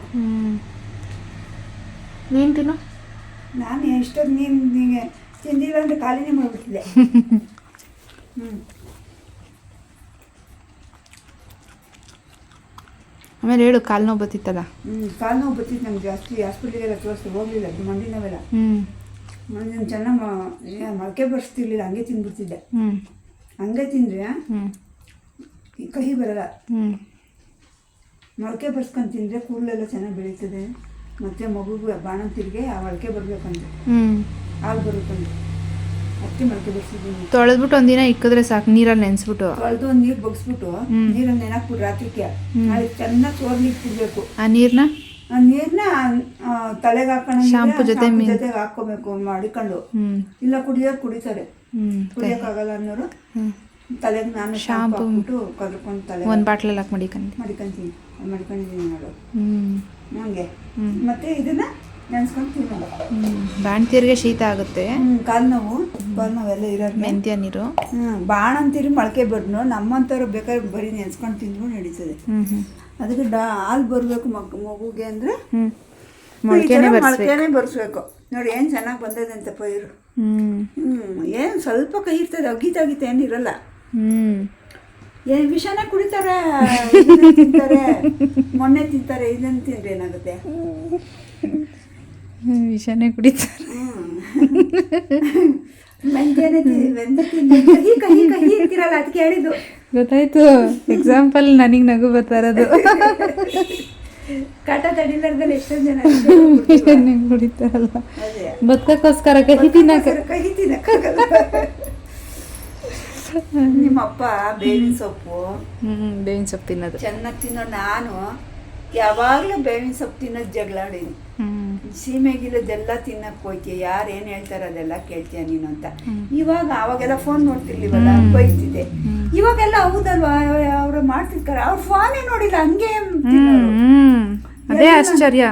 ನೀನು ತಿನ್ನು? ನಾನು ಎಷ್ಟೊತ್ತು ನೀನು ತಿಂದಿಲ್ಲ ಅಂದರೆ ಖಾಲಿನೇ ಮಾಡಿಬಿಟ್ಟಿದ್ದೆ. ಹ್ಞೂ ಆಮೇಲೆ ಹೇಳು ಕಾಲು ನೋವು ಬತ್ತಿತ್ತಲ್ಲ ಹ್ಞೂ ಕಾಲು ನೋವು ಬತ್ತಿತ್ತು ನಮ್ಗೆ ಜಾಸ್ತಿ ಹಾಸ್ಪಿಟ್ಲಿಗೆಲ್ಲ ತೋರಿಸ್ತು ಹೋಗಲಿಲ್ಲ ಮಂಡಿ ನೋವೆಲ್ಲ ಹ್ಞೂ ನಾನು ಚೆನ್ನಾಗಿ ಮೊಳಕೆ ಬರ್ಸ್ತಿರ್ಲಿಲ್ಲ ಹಂಗೆ ತಿಂದ್ಬಿಡ್ತಿದ್ದೆ ಹ್ಮ್. ಹಂಗೆ ತಿಂದರೆ ಕಹಿ ಬರಲ್ಲ. ಹ್ಮ್. ಮೊಳಕೆ ಬರ್ಸ್ಕೊಂಡು ತಿಂದರೆ ಕೂದಲೆಲ್ಲ ಚೆನ್ನಾಗಿ ಬೆಳೀತದೆ. ಮತ್ತು ಮಗುಗೆ ಬಾಣಂತಿರಿಗೆ ಆ ಮೊಳಕೆ ಬರಬೇಕಂತ. ಹಾಲು ಬರುತ್ತಂತೆ. ಅದಕ್ಕೆ ಮೊಳಕೆ ಬರ್ಸಿದ್ದೀನಿ ತೊಳೆದ್ಬಿಟ್ಟು ಒಂದಿನ ಇಕ್ಕಿದ್ರೆ ಸಾಕು ನೀರಲ್ಲಿ ನೆನೆಸ್ಬಿಟ್ಟು. ತೊಳೆದು ಒಂದು ನೀರು ಬಗ್ಸ್ಬಿಟ್ಟು ನೀರನ್ನು ನೆನಕ್ಬಿಟ್ಟು ರಾತ್ರಿಗೆ. ನಾಳೆ ಚೆನ್ನಾಗಿ ಸೋರ್ಲಿಕ್ಕೆ ಬಿಡಬೇಕು ಆ ನೀರನ್ನ ಆ ನೀರನ್ನ ತಲೆಗೆ ಹಾಕೋಣ ಶಾಂಪು ಜೊತೆ ಜೊತೆಗೆ ಹಾಕೋಬೇಕು ಮಾಡಿಕೊಂಡು. ಇಲ್ಲ ಕುಡಿಯೋರು ಕುಡಿತಾರೆ. ಕುಡಿಯೋಕ್ಕಾಗಲ್ಲ ಅನ್ನೋರು ತಲೆಗೆ ನಾನು ಶಾಂಪು ಹಾಕ್ಬಿಟ್ಟು ಕದ್ಕೊಂಡು ತಲೆ ಒಂದು ಬಾಟ್ಲಲ್ಲಿ ಹಾಕಿ ಮಡಿಕೊಂಡು ಮಡಿಕೊಂತೀನಿ ಮಡಿಕೊಂಡಿದ್ದೀನಿ ನೋಡು. ಹ್ಮ್. ಹಂಗೆ. ಮತ್ತೆ ಇದನ್ನ ನೆನ್ಸ್ಕೊಂಡು ತಿನ್ನೋದು. ಹ್ಮ್ ಬಾಣ್ತೀರಿಗೆ ಶೀತ ಆಗುತ್ತೆ. ಕಾಲು ನೋವು ಕಾಲು ನೋವೆಲ್ಲ ಇರೋದು ಮೆಂತ್ಯ ನೀರು. ಹ್ಞೂ ಬಾಣ ಅಂತೀರಿ ಮೊಳಕೆ ಬರ್ನು ನಮ್ಮಂತವ್ರು ಬೇಕಾದ್ರೆ ಬರೀ ನೆನ್ಸ್ಕೊಂಡು ತಿಂದ್ರು ನಡೀತದೆ. ಅದಕ್ಕೆ ಡಾ ಹಾಲು ಬರಬೇಕು ಮಗ್ ಮಗುಗೆ ಅಂದ್ರೆ ಮೊಳಕೆನೆ ಬರ್ಸ್ಬೇಕು. ಮೊಳಕೆನೇ ಬರ್ಸ್ಬೇಕು. ನೋಡಿ ಏನ್ ಚೆನ್ನಾಗಿ ಬಂದದೆ ಅಂತ ಪೈರು. ಹ್ಮ್. ಹ್ಞೂ ಏನು ಸ್ವಲ್ಪ ಕೈ ಇರ್ತದೆ ಅಗೀತ ಅಗೀತ ಏನಿರಲ್ಲ ಹ್ಮ್. ಏನ್ ವಿಷನ ಕುಡಿತಾರೆ ತಿಂತಾರೆ ಮೊನ್ನೆ ತಿಂತಾರೆ ಇದನ್ನ ತಿಂದ್ರೆ ಏನಾಗುತ್ತೆ? ವಿಷನೇ ಕುಡಿತಾರೆ. ಗೊತ್ತಾಯ್ತು. ಎಕ್ಸಾಂಪಲ್ ನನಗೆ ನಗು ಬರ್ತಾ ಇರೋದು. ಕುಡಿತಾರಲ್ಲ. ಬದುಕಕ್ಕೋಸ್ಕರ ಕಹಿ ತಿನ್ನಕ ಕಹಿ ತಿನ್ನಕ ನಿಮ್ಮಪ್ಪ ಬೇವಿನ ಸೊಪ್ಪು. ಹ್ಮ್ ಬೇವಿನ ಸೊಪ್ಪು ತಿನ್ನೋದು. ಚೆನ್ನಾಗಿ ತಿನ್ನೋ ನಾನು. ಯಾವಾಗಲೂ ಬೇವಿನ ಸೊಪ್ಪು ತಿನ್ನೋದು ಜಗಳಾಡಿನಿ ಸೀಮೆಗಿಲ್ಲದೆಲ್ಲ ಸೀಮೆಗಿಲದೆಲ್ಲ ತಿನ್ನಕ್ ಹೋಯ್ತೀಯ ಯಾರು ಏನು ಹೇಳ್ತಾರ ಅದೆಲ್ಲ ಕೇಳ್ತೀಯ ನೀನು ಅಂತ. ಇವಾಗ ಅವಾಗೆಲ್ಲ ಫೋನ್ ನೋಡ್ತಿರ್ಲಿವಲ್ಲ ಬಯಸ್ತಿದ್ದೆ ಇವಾಗೆಲ್ಲ ಹೌದಲ್ವಾ ಅವ್ರು ಮಾಡ್ತಿರ್ತಾರೆ. ಅವ್ರ ಫೋನೇ ನೋಡಿಲ್ಲ ಹಂಗೆ ಅದೇ ಆಶ್ಚರ್ಯ.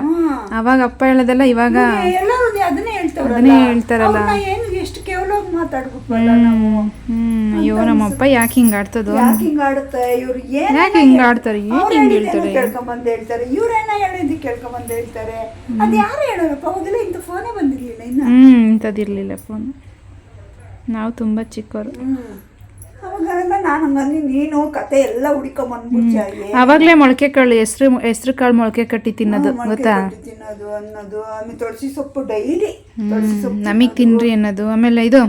ಅವಾಗ ಅಪ್ಪ ಹೇಳೋದೆಲ್ಲ ಇವಾಗ ಎಲ್ಲರೂ ಅದನ್ನೇ ಹೇಳ್ತಾರಲ್ಲ ಅದನ್ನೇ ಹೇಳ್ತಾರಲ್ಲ. ಅವ್ರ್ನ ಏನು ಎಷ್ಟು ಕೇವಲವಾಗಿ ಮಾತಾಡ್ಬಿಟ್ವಲ್ಲ ನಾವು. ಅಯ್ಯೋ ನಮ್ಮಪ್ಪ ಯಾಕೆ ಹಿಂಗ್ ಆಡ್ತದೋ? ಯಾಕೆ ಹಿಂಗ ಆಡುತ್ತೆ? ಇವ್ರು ಏನ್ ಯಾಕೆ ಹಿಂಗ್ ಆಡ್ತಾರೆ? ಏನ್ ಹಿಂಗ್ ಹೇಳ್ತಾರೆ? ಕೇಳ್ಕೊಂಬಂದ್ ಹೇಳ್ತಾರೆ. ಇವ್ರೇನ ಹೇಳಿದ್ದು ಕೇಳ್ಕೊಂಬಂದ್ ಹೇಳ್ತಾರೆ? ಅದ್ ಯಾರು ಹೇಳೋರಪ್ಪ ಅವಾಗೆಲ್ಲ ಇಂಥ ಫೋನೇ ಬಂದಿರ್ಲಿಲ್ಲ ಇನ್ನ. ಹ್ಮ್ ಇಂಥದ್ದಿರ್ಲಿಲ್ಲ ಫೋನ್. ನಾವು ತುಂಬಾ ಚಿಕ್ಕವರು ಅವಾಗೆಲ್ಲ ನಾನು ಹಂಗಂದಿ ನೀನು ಕತೆ ಎಲ್ಲ ಹುಡ್ಕೊಂಬಂದ್ಬಿಡ್ಚಾಯಿ ಅವಾಗ್ಲೇ ಮೊಳಕೆ ಕಾಳು ಹೆಸ್ರು ಹೆಸ್ರು ಕಾಳು ಮೊಳಕೆ ಕಟ್ಟಿ ತಿನ್ನೋದು ಗೊತ್ತಾ? ತಿನ್ನೋದು ಅನ್ನೋದು. ಆಮೇಲೆ ತುಳಸಿ ಸೊಪ್ಪು ಡೈಲಿ. ತುಳಸಿ ಸೊಪ್ಪು ನಮಗ್ ತಿನ್ರಿ ಅನ್ನೋದು. ಆಮೇಲೆ ಇದು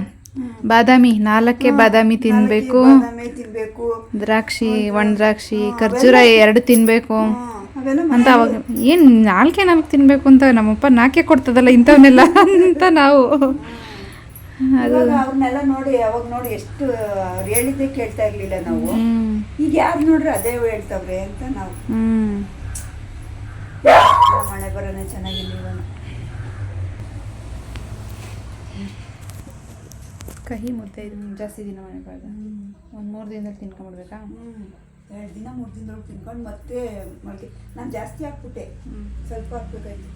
ಬಾದಾಮಿ ನಾಲ್ಕೇ ಬಾದಾಮಿ ತಿನ್ಬೇಕು. ಬಾದಾಮಿ ತಿನ್ಬೇಕು. ದ್ರಾಕ್ಷಿ ಒಣ ದ್ರಾಕ್ಷಿ ಖರ್ಜೂರ ಎರಡು ತಿನ್ಬೇಕು. ಅಂತ ಅವಾಗ ಏನ್ ನಾಲ್ಕೆ ನಾಲ್ಕು ತಿನ್ಬೇಕು ಅಂತ ನಮ್ಮಪ್ಪ ನಾಲ್ಕೆ ಕೊಡ್ತದಲ್ಲ ಇಂಥವನ್ನೆಲ್ಲ ಅಂತ ನಾವು. ಅದು ಅವ್ರನ್ನೆಲ್ಲ ನೋಡಿ ಅವಾಗ ನೋಡಿ ಎಷ್ಟು ಅವ್ರು ಹೇಳಿದ್ದೆ ಕೇಳ್ತಾ ಇರ್ಲಿಲ್ಲ ನಾವು. ಈಗ ಯಾರು ನೋಡ್ರಿ ಅದೇ ಹೇಳ್ತಾವ್ರೆ ಅಂತ ನಾವು. ಹ್ಮ್. ಮಳೆ ಬರೋಣ ಚೆನ್ನಾಗಿಲ್ಲ ಇವಾಗ ಕಹಿ ಮುದ್ದೆ ಜಾಸ್ತಿ ದಿನ ಮಾಡಬಾರ್ದು ಒಂದು ಮೂರು ದಿನದಲ್ಲಿ ತಿನ್ಕೊಂಡ್ಬಿಡ್ಬೇಕಾ ಎರಡು ದಿನ ಮೂರು ದಿನದೊಳಗೆ ತಿನ್ಕೊಂಡು ಮತ್ತೆ ಮಾಡಿ ನಾನು ಜಾಸ್ತಿ ಹಾಕ್ಬಿಟ್ಟೆ. ಸ್ವಲ್ಪ ಹಾಕ್ಬೇಕಾಯ್ತು.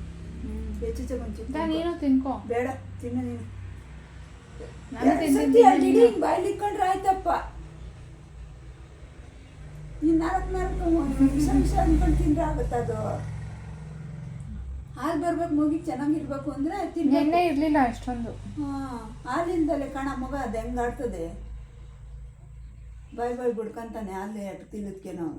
ಹೆಚ್ಚು ಮುಂಚೆ ನೀನು ತಿನ್ಕೋ. ಬೇಡ ತಿನ್ನ ನೀನು. ನಾನು ಎರಡ್ ಸತಿ ಎರಡು ಇಡೀ ಹಿಂಗ್ ಬಾಯ್ಲಿ ಇಟ್ಕೊಂಡ್ರೆ ಆಯ್ತಪ್ಪ. ನೀನ್ ನಾಲ್ಕು ನಾಲ್ಕು ವಿಷ ವಿಷ ಅನ್ಕೊಂಡು ತಿಂದ್ರೆ ಆಗುತ್ತೆ ಅದು ಹಾಲು ಬರ್ಬೇಕು ಮುಗಿಗೆ ಚೆನ್ನಾಗಿರ್ಬೇಕು ಅಂದ್ರೆ ನೆನ್ನೆ ಇರ್ಲಿಲ್ಲ ಅಷ್ಟೊಂದು. ಹಾ ಹಾಲಿಂದಲೇ ಕಣ ಮಗ ಅದು ಹೆಂಗಾಡ್ತದೆ ಬಾಯ್ ಬಾಯ್ ಬಿಡ್ಕೊಂತಾನೆ ಹಾಲು ಎಟ್ ತಿನ್ನೋದಕ್ಕೆ ನಾವು.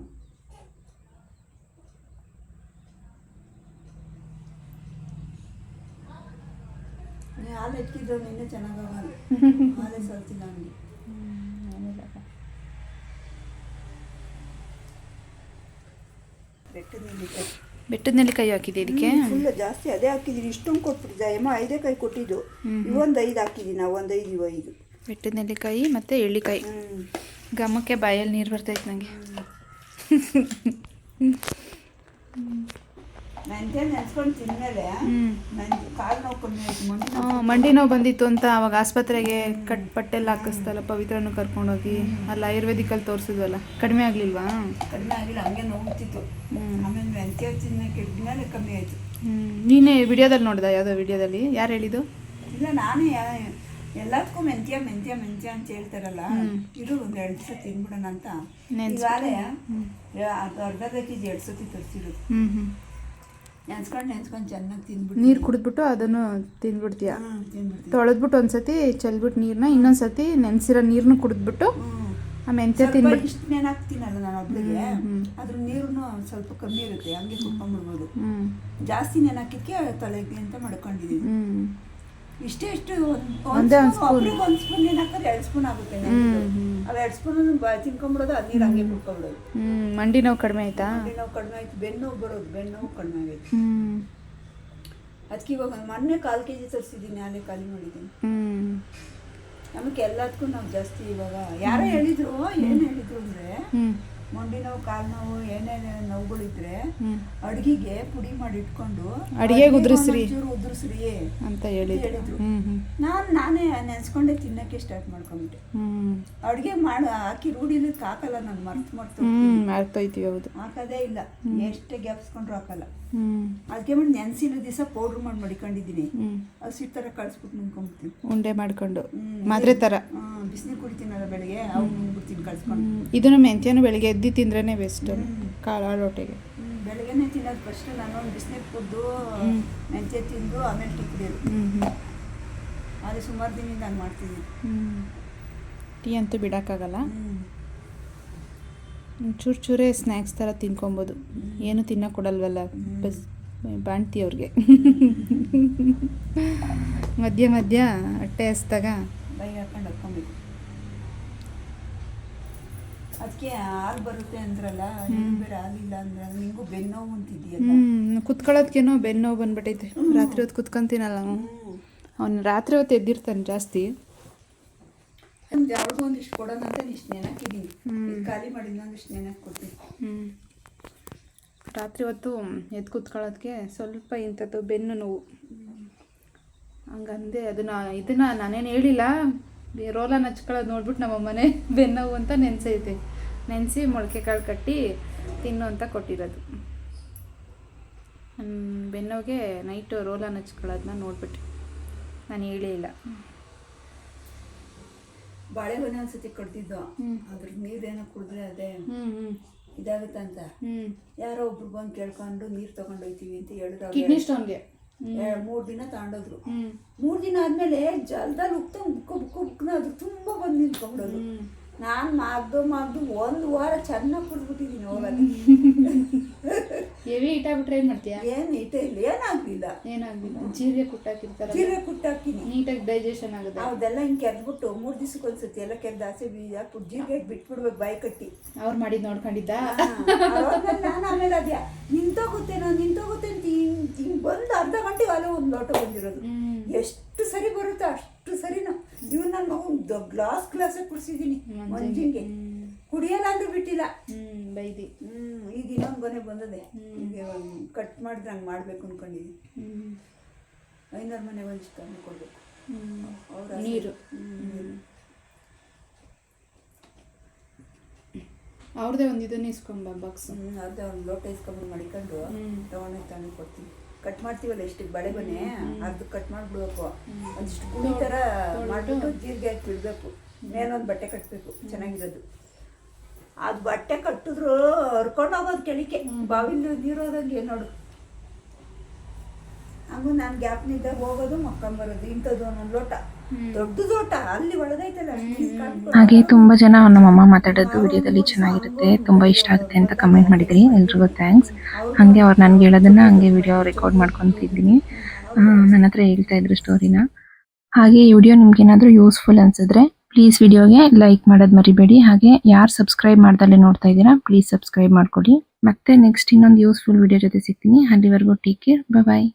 ನೀ ಹಾಲು ಇಟ್ಕಿದ್ರು ಇನ್ನೂ ಚೆನ್ನಾಗಲ್ಲ ಹಾಲೇ ಸಲ್ತಿಲ್ಲ ನನಗೆ ಬೆಟ್ಟದ ನೆಲ್ಲಿಕಾಯಿ ಬೆಟ್ಟದ ನೆಲ್ಲಿಕಾಯಿ ಹಾಕಿದೆ ಇದಕ್ಕೆ. ಫುಲ್ ಜಾಸ್ತಿ ಅದೇ ಹಾಕಿದ್ದೀನಿ ಇಷ್ಟೊಂದು ಕೊಟ್ಬಿಟ್ಟಿದ್ದೆ. ಅಮ್ಮ ಐದೇ ಕಾಯಿ ಕೊಟ್ಟಿದ್ದು. ಇವೊಂದು ಐದು ಹಾಕಿದ್ದೀನಿ ನಾವು ಒಂದು ಐದು ಇವು ಐದು. ಬೆಟ್ಟದ ನೆಲ್ಲಿಕಾಯಿ ಮತ್ತು ಎಳ್ಳಿಕಾಯಿ ಗಮಕ್ಕೆ ಬಾಯಲ್ಲಿ ನೀರು ಬರ್ತೈತೆ ನನಗೆ ಮೆಂತ್ಯ ನೆನ್ಸ್ಕೊಂಡು ತಿಂದ್ಮೇಲೆ ಕಾಲು ನೋವು ಕಮ್ಮಿ ಆಯ್ತು ಮಂಡಿ ನೋವು ಮಂಡಿ ನೋವು ಬಂದಿತ್ತು ಅಂತ ಅವಾಗ ಆಸ್ಪತ್ರೆಗೆ ಕಟ್ ಪಟ್ಟೆಲ್ಲ ಹಾಕಿಸ್ತಲ್ಲ ಪವಿತ್ರನು ಕರ್ಕೊಂಡೋಗಿ ಅಲ್ಲಿ ಆಯುರ್ವೇದಿಕಲ್ಲಿ ತೋರಿಸಿದ್ವಲ್ಲ ಕಡಿಮೆ ಆಗ್ಲಿಲ್ವಾ? ಕಡಿಮೆ ಆಗಿಲ್ಲ ಹಂಗೆ ನೋಡ್ತಿತ್ತು ಆಮೇಲೆ ಮೆಂತ್ಯ ತಿನ್ನಕ್ಕೆ ಇಟ್ಮೇಲೆ ಕಮ್ಮಿ ಆಯ್ತು. ನೀನೇ ವಿಡಿಯೋದಲ್ಲಿ ನೋಡ್ದ ಯಾವುದೋ ವಿಡಿಯೋದಲ್ಲಿ? ಯಾರು ಹೇಳಿದ್ದು? ಇಲ್ಲ ನಾನೇ ಯಾ- ಎಲ್ಲದಕ್ಕೂ ಮೆಂತ್ಯ ಮೆಂತ್ಯ ಮೆಂತ್ಯ ಅಂತ ಹೇಳ್ತಾರಲ್ಲ ಇದು ಒಂದು ಎರಡು ದಿವಸ ತಿನ್ಬಿಡೋಣ ಅಂತ. ಈಗಾಗಲೇ ಅದು ಅರ್ಧ ಅರ್ಧ ಕೆ ಜಿ ಎರಡು ಸತಿ ತರಿಸಿರೋದು. ಹ್ಞೂ ಹ್ಞೂ ನೆನ್ಸ್ಕೊಂಡು ನೆನ್ಸ್ಕೊಂಡು ಚೆನ್ನಾಗಿ ತಿಂದ್ಬಿಟ್ಟು ನೀರು ಕುಡಿದ್ಬಿಟ್ಟು ಅದನ್ನು ತಿಂದ್ಬಿಡ್ತೀಯ? ಹ್ಞೂ ತಿನ್ಬಿಡ್ತೀನಿ ತೊಳೆದ್ಬಿಟ್ಟು ಒಂದ್ಸತಿ ಚೆಲ್ಬಿಟ್ಟು ನೀರನ್ನ ಇನ್ನೊಂದ್ಸತಿ ನೆನೆಸಿರೋ ನೀರನ್ನು ಕುಡಿದ್ಬಿಟ್ಟು ಆ ಮೆಂತ್ಯ ಸ್ವಲ್ಪ ತಿನ್ಬಿಟ್ಟು ಇಷ್ಟು ನೆನಾಕ್ತೀನಲ್ಲ ನಾನು ಒಬ್ಬರಿಗೆ ಅದ್ರ ನೀರು ಸ್ವಲ್ಪ ಕಮ್ಮಿ ಇರುತ್ತೆ ಹಂಗೆ ಕುತ್ಕೊಂಡ್ಬಿಡ್ಬೋದು ಹ್ಞೂ ಜಾಸ್ತಿ ನೆನಾಕಿದ್ಕೆ ತಲೆಗೆ ಅಂತ ಮಾಡ್ಕೊಂಡಿದ್ದೀನಿ ಇಷ್ಟೇ ಇಷ್ಟು ಒಂದೇ. ಒಬ್ರಿಗೆ ಒಂದು ಸ್ಪೂನ್ ಎರಡು ಸ್ಪೂನ್ ಆಗುತ್ತೆ. ಅವ್ ಎರಡು ಸ್ಪೂನ್ ತಿನ್ಕೊಂಡ್ಬಿಡೋದು ಅದು ನೀರು ಹಂಗೆ ಕುಡ್ಕೊಂಬಿಡೋದು ಹ್ಞೂ ಮಂಡಿ ನೋವು ಕಡಿಮೆ ಆಯ್ತಾ? ಮಂಡಿ ನೋವು ಕಡಿಮೆ ಆಯ್ತು ಬೆನ್ನು ನೋವು ಬರೋದು ಬೆನ್ನು ನೋವು ಕಡಿಮೆ ಆಗೈತೆ ಅದಕ್ಕೆ ಇವಾಗ ಮೊನ್ನೆ ಕಾಲು ಕೆ ಜಿ ತರಿಸಿದ್ದೀನಿ ಅಲ್ಲೇ ಖಾಲಿ ಮಾಡಿದ್ದೀನಿ. ನಮಗೆ ಎಲ್ಲದಕ್ಕೂ ನಾವು ಜಾಸ್ತಿ ಇವಾಗ ಯಾರೋ ಹೇಳಿದ್ರು ಏನು ಹೇಳಿದ್ರು ಅಂದರೆ ಮಂಡಿ ನೋವು ಕಾಲು ನೋವು ಏನೇನು ನೋವುಗಳಿದ್ರೆ ಅಡುಗೆಗೆ ಪುಡಿ ಮಾಡಿ ಇಟ್ಕೊಂಡು ಅಡಿಗೆಗೆ ಉದುರಿಸ್ರಿ ಉದುರಿಸ್ರಿ ಅಂತ ಹೇಳಿದ್ರು. ನಾನು ನಾನೇ ನೆನ್ಸ್ಕೊಂಡೆ ತಿನ್ನಕ್ಕೆ ಸ್ಟಾರ್ಟ್ ಮಾಡ್ಕೊಂಬಿಟ್ಟೆ. ಅಡುಗೆ ಮಾಡಿ ಹಾಕಿ ರೂಢಿಲಿಕ್ಕೆ ಹಾಕಲ್ಲ ನಾನು ಮರ್ತು ಮರ್ತು ಮರ್ತೋಯ್ತೀವಿ ಹೌದು. ಹಾಕೋದೇ ಇಲ್ಲ. ಎಷ್ಟೇ ಗ್ಯಾಪ್ಸ್ಕೊಂಡ್ರು ಹಾಕಲ್ಲ. ಅದಕ್ಕೆ ಮಾಡಿ ನೆನ್ಸಿನ ದಿವಸ ಪೌಡ್ರ್ ಮಾಡಿ ಮಡಿಕೊಂಡಿದ್ದೀನಿ. ಹಸಿಟ್ಟು ಥರ ಕಳಿಸ್ಬಿಟ್ಟು ನುಂಗ್ಕೊಂಬಿಡ್ತೀನಿ. ಉಂಡೆ ಮಾಡ್ಕೊಂಡು. ಮಾದ್ರೆ ಥರ ಬಿಸಿನೀರು ಕುಡಿತೀನಲ್ಲ ಬೆಳಿಗ್ಗೆ ಅವು ನುಂಗ್ಬಿಡ್ತೀನಿ ಕಳ್ಸ್ಕೊಂಡು. ಇದನ್ನು ಮೆಂತ್ಯನು ಬೆಳಿಗ್ಗೆ ಎದ್ದು ತಿಂದ್ರೇ ಬೆಸ್ಟ್ ಕಾಳು ರೊಟ್ಟಿಗೆ. ಬೆಳಗ್ಗೆನೆ ತಿನ್ನೋದು ಫಸ್ಟ್ ನಾನು ಒಂದು ಬಿಸಿನೀರು ಕುಡ್ದು ಮೆಂತ್ಯ ತಿಂದು ಆಮೇಲೆ ಟೀ ಕುಡಿಯೋದು. ಆದರೆ ಸುಮಾರು ದಿನದಿಂದ ನಾನು ಮಾಡ್ತೀನಿ ಟೀ ಅಂತೂ ಬಿಡೋಕ್ಕಾಗಲ್ಲ. ಹ್ಞೂ ಚೂರು ಚೂರೇ ಸ್ನ್ಯಾಕ್ಸ್ ಥರ ತಿನ್ಕೊಬೋದು. ಏನು ತಿನ್ನ ಕೊಡಲ್ವಲ್ಲ ಬಸ್ ಬಾಣ್ತಿ ಅವ್ರಿಗೆ ಮಧ್ಯ ಮಧ್ಯ ಹೊಟ್ಟೆ ಹಸ್ದಾಗ ಬೈಗೆ ಹಾಕೊಂಡು ಹಾಕ್ಕೊಬೇಕು ಅದಕ್ಕೆ ಹಾಲು ಬರುತ್ತೆ ಅಂದ್ರಲ್ಲ ನೀನು ಬೇರೆ ಆಗಿಲ್ಲ ಅಂದ್ರೆ ನಿಂಗೂ ಬೆನ್ನೋವು ಅಂತಿದೆಯಲ್ಲ. ಹ್ಞೂ ಕುತ್ಕೊಳ್ಳೋದ್ಕೇನೋ ಬೆನ್ನು ನೋವು ಬಂದ್ಬಿಟ್ಟೈತೆ ರಾತ್ರಿ ಹೊತ್ತು ಕುತ್ಕೊಂತೀನಲ್ಲ ಅವ್ನು ರಾತ್ರಿ ಹೊತ್ತು ಎದ್ದಿರ್ತಾನೆ ಜಾಸ್ತಿ. ಯಾವ್ದೋ ಒಂದಿಷ್ಟು ಕೊಡೋಣ ಅಂತ ಇಷ್ಟು ನೆನಕಿದ್ದೀನಿ ಖಾಲಿ ಮಾಡಿ ಇನ್ನೊಂದಿಷ್ಟು ನೆನಕು ಕೊಡ್ತೀನಿ ರಾತ್ರಿ ಹೊತ್ತು ಎದ್ದು ಕೂತ್ಕೊಳ್ಳೋದಕ್ಕೆ ಸ್ವಲ್ಪ ಇಂಥದ್ದು ಬೆನ್ನು ನೋವು. ಹಂಗಂದೆ ಅದನ್ನ ಇದನ್ನ ನಾನೇನು ಹೇಳಿಲ್ಲ. ಈ ರೋಲನ್ ಹಚ್ಕೊಳ್ಳೋದು ನೋಡ್ಬಿಟ್ಟು ನಮ್ಮ ಮನೆ ಬೆನ್ನೋವು ಅಂತ ನೆನೆಸೈತೆ. ನೆನೆಸಿ ಮೊಳಕೆ ಕಾಳು ಕಟ್ಟಿ ತಿನ್ನು ಅಂತ ಕೊಟ್ಟಿರೋದು. ಬೆನ್ನೋಗೆ ನೈಟು ರೋಲನ್ ಹಚ್ಕೊಳ್ಳೋದನ್ನ ನೋಡ್ಬಿಟ್ಟು. ನಾನು ಹೇಳೇ ಇಲ್ಲ ಬಾಳೆಗೊನೆ ಒಂದ್ಸತಿ ಕಡ್ದಿದ್ದು. ಅದ್ರ ನೀರೇನೋ ಕುಡಿದ್ರೆ ಅದೇ ಇದಾಗುತ್ತೆ ಅಂತ ಯಾರೋ ಒಬ್ರು ಬಂದು ಕೇಳ್ಕೊಂಡು ನೀರು ತಗೊಂಡೋಯ್ತೀವಿ ಅಂತ ಹೇಳಿದ್ರು ಕಿಡ್ನಿ ಸ್ಟೋನ್ಗೆ. ಮೂರು ದಿನ ತಗೊಂಡೋದ್ರು. ಮೂರ್ ದಿನ ಆದ್ಮೇಲೆ ಜಲ್ದಲ್ಲಿ ಉಕ್ತ ಉಕ್ಕ ಬುಕ್ಕ ಬುಕ್ನ ಅದು ತುಂಬ ಬಂದು ನಿಂತ್ಕೊಂಡೋದು ನಾನು ಮಾಗ್ದು ಮಾಗ್ದು ಒಂದ್ ವಾರ ಚೆನ್ನಾಗಿ ಕುಡ್ದ್ಬಿಟ್ಟಿದ್ದೀನಿ ಹೋಗೋದು ಹೆವಿ ಇಟ್ಟಾಗ್ಬಿಟ್ರೆ ಏನು ಮಾಡ್ತೀಯಾ? ಏನು ಇಟ ಇಲ್ಲ ಏನಾಗಲಿಲ್ಲ. ಏನಾಗ್ಲಿಲ್ಲ. ಜೀರಿಗೆ ಕುಟ್ಟಾಕಿರ್ತಾರಲ್ಲ. ಜೀರೆ ಕುಟ್ಟಾಕಿನಿ. ನೀಟಾಗಿ ಡೈಜೆಷನ್ ಆಗುತ್ತೆ. ಅದೆಲ್ಲ ಹಿಂಗೆ ಕೆರೆದ್ಬಿಟ್ಟು ಮೂರು ದಿವ್ಸಕ್ಕೆ ಒಂದ್ಸತಿ ಎಲ್ಲ ಕೆರೆದು ಆಸೆ ಬೀಜ ಹಾಕ್ಬಿಟ್ಟು ಜೀರಿಗೆ ಬಿಟ್ಬಿಡ್ಬೇಕು ಬಾಯಿ ಕಟ್ಟಿ. ಅವ್ರು ಮಾಡಿದ್ ನೋಡ್ಕೊಂಡಿದ್ದ? ನಾನು ಆಮೇಲೆ ಅದೇ ನಿಂತೋಗುತ್ತೇನೋ ನಿಂತೋಗುತ್ತೆ ಅಂತ ಹಿಂಗ್ ಹಿಂಗ್ ಬಂದು ಅರ್ಧ ಗಂಟೆ ಅಲ್ಲೇ ಒಂದು ಲೋಟ ಬಂದಿರೋದು. ಎಷ್ಟು ಸರಿ ಬರುತ್ತೋ ಅಷ್ಟು ಸರಿನಾ. ಇವನ್ನ ನಾನು ಗ್ಲಾಸ್ ಗ್ಲಾಸೇ ಕುಡಿಸಿದ್ದೀನಿ ಮಂಜಿಗೆ. ಕುಡಿಯಲ್ಲ ಅಂದ್ರೆ ಬಿಟ್ಟಿಲ್ಲ. ಹ್ಮ್ ಬೈದಿ. ಹ್ಮ್ ಈಗ ಇನ್ನೊಂದು ಗೊನೆ ಬಂದದೆ. ಈಗ ಕಟ್ ಮಾಡಿದ್ರೆ ಹಂಗೆ ಮಾಡ್ಬೇಕು ಹ್ಮ್. ಐನೂರು ಮನೆ ಒಂದಿಷ್ಟು ಚಿಕನ್ ಕೊಡ್ಬೇಕು. ಅವ್ರ ನೀರು. ಅವ್ರದೇ ಒಂದು ಇದನ್ನ ಇಸ್ಕೊಂಬ ಬಾಕ್ಸ್ ಅದೇ ಒಂದು ಲೋಟ ಇಸ್ಕೊಂಬಂದು ಮಡಿಕೊಂಡು. ತಗೊಂಡೋಗಿ ತಂದು ಕೊಡ್ತೀನಿ. ಕಟ್ ಮಾಡ್ತೀವಲ್ಲ ಎಷ್ಟು ಬಳೆ ಬನ್ನಿ ಅರ್ಧ ಕಟ್ ಮಾಡಿಬಿಡ್ಬೇಕು. ಒಂದಿಷ್ಟು ಗುಳಿ ಥರ ಮಾಡಿಬಿಟ್ಟು ಜೀರಿಗೆ ಹಾಕಿ ಬಿಡಬೇಕು. ಮೇಲೊಂದು ಬಟ್ಟೆ ಕಟ್ಟಬೇಕು ಚೆನ್ನಾಗಿರೋದು. ಅದು ಬಟ್ಟೆ ಕಟ್ಟಿದ್ರು ಹರ್ಕೊಂಡು ಹೋಗೋದು ಕೆಳಿಕೆ ಬಾವಿಲಿ ನೀರೋದಂಗೆ ನೋಡು. ಹಂಗು ನಾನು ಗ್ಯಾಪ್ನಿದ್ದಾಗ ಹೋಗೋದು ಮಕ್ಕಂಬರೋದು ಇಂಥದ್ದು ಒಂದೊಂದು ಲೋಟ. ಹಾಗೆ ತುಂಬಾ ಜನ ನಮ್ಮಮ್ಮ ಮಾತಾಡೋದು ವಿಡಿಯೋದಲ್ಲಿ ಚೆನ್ನಾಗಿರುತ್ತೆ ತುಂಬಾ ಇಷ್ಟ ಆಗುತ್ತೆ ಅಂತ ಕಮೆಂಟ್ ಮಾಡಿದ್ರಿ ಎಲ್ರಿಗೂ ಥ್ಯಾಂಕ್ಸ್ ಹಂಗೆ ಅವ್ರು ನನ್ಗೆ ಹೇಳೋದನ್ನ ಹಂಗೆ ವಿಡಿಯೋ ರೆಕಾರ್ಡ್ ಮಾಡ್ಕೊತಿದ್ದೀನಿ. ನನ್ನ ಹತ್ರ ಹೇಳ್ತಾ ಇದ್ರು ಸ್ಟೋರಿನ ಹಾಗೆ ಈ ವಿಡಿಯೋ ನಿಮ್ಗೆ ಏನಾದರೂ ಯೂಸ್ಫುಲ್ ಅನ್ಸಿದ್ರೆ ಪ್ಲೀಸ್ ವಿಡಿಯೋಗೆ ಲೈಕ್ ಮಾಡೋದು ಮರಿಬೇಡಿ. ಹಾಗೆ ಯಾರು ಸಬ್ಸ್ಕ್ರೈಬ್ ಮಾಡ್ದಲ್ಲಿ ನೋಡ್ತಾ ಇದ್ದೀರಾ ಪ್ಲೀಸ್ ಸಬ್ಸ್ಕ್ರೈಬ್ ಮಾಡ್ಕೊಳ್ಳಿ ಮತ್ತೆ ನೆಕ್ಸ್ಟ್ ಇನ್ನೊಂದು ಯೂಸ್ಫುಲ್ ವಿಡಿಯೋ ಜೊತೆ ಸಿಗ್ತೀನಿ. ಅಲ್ಲಿವರೆಗೂ ಟೇಕ್ ಕೇರ್ ಬಾಯ್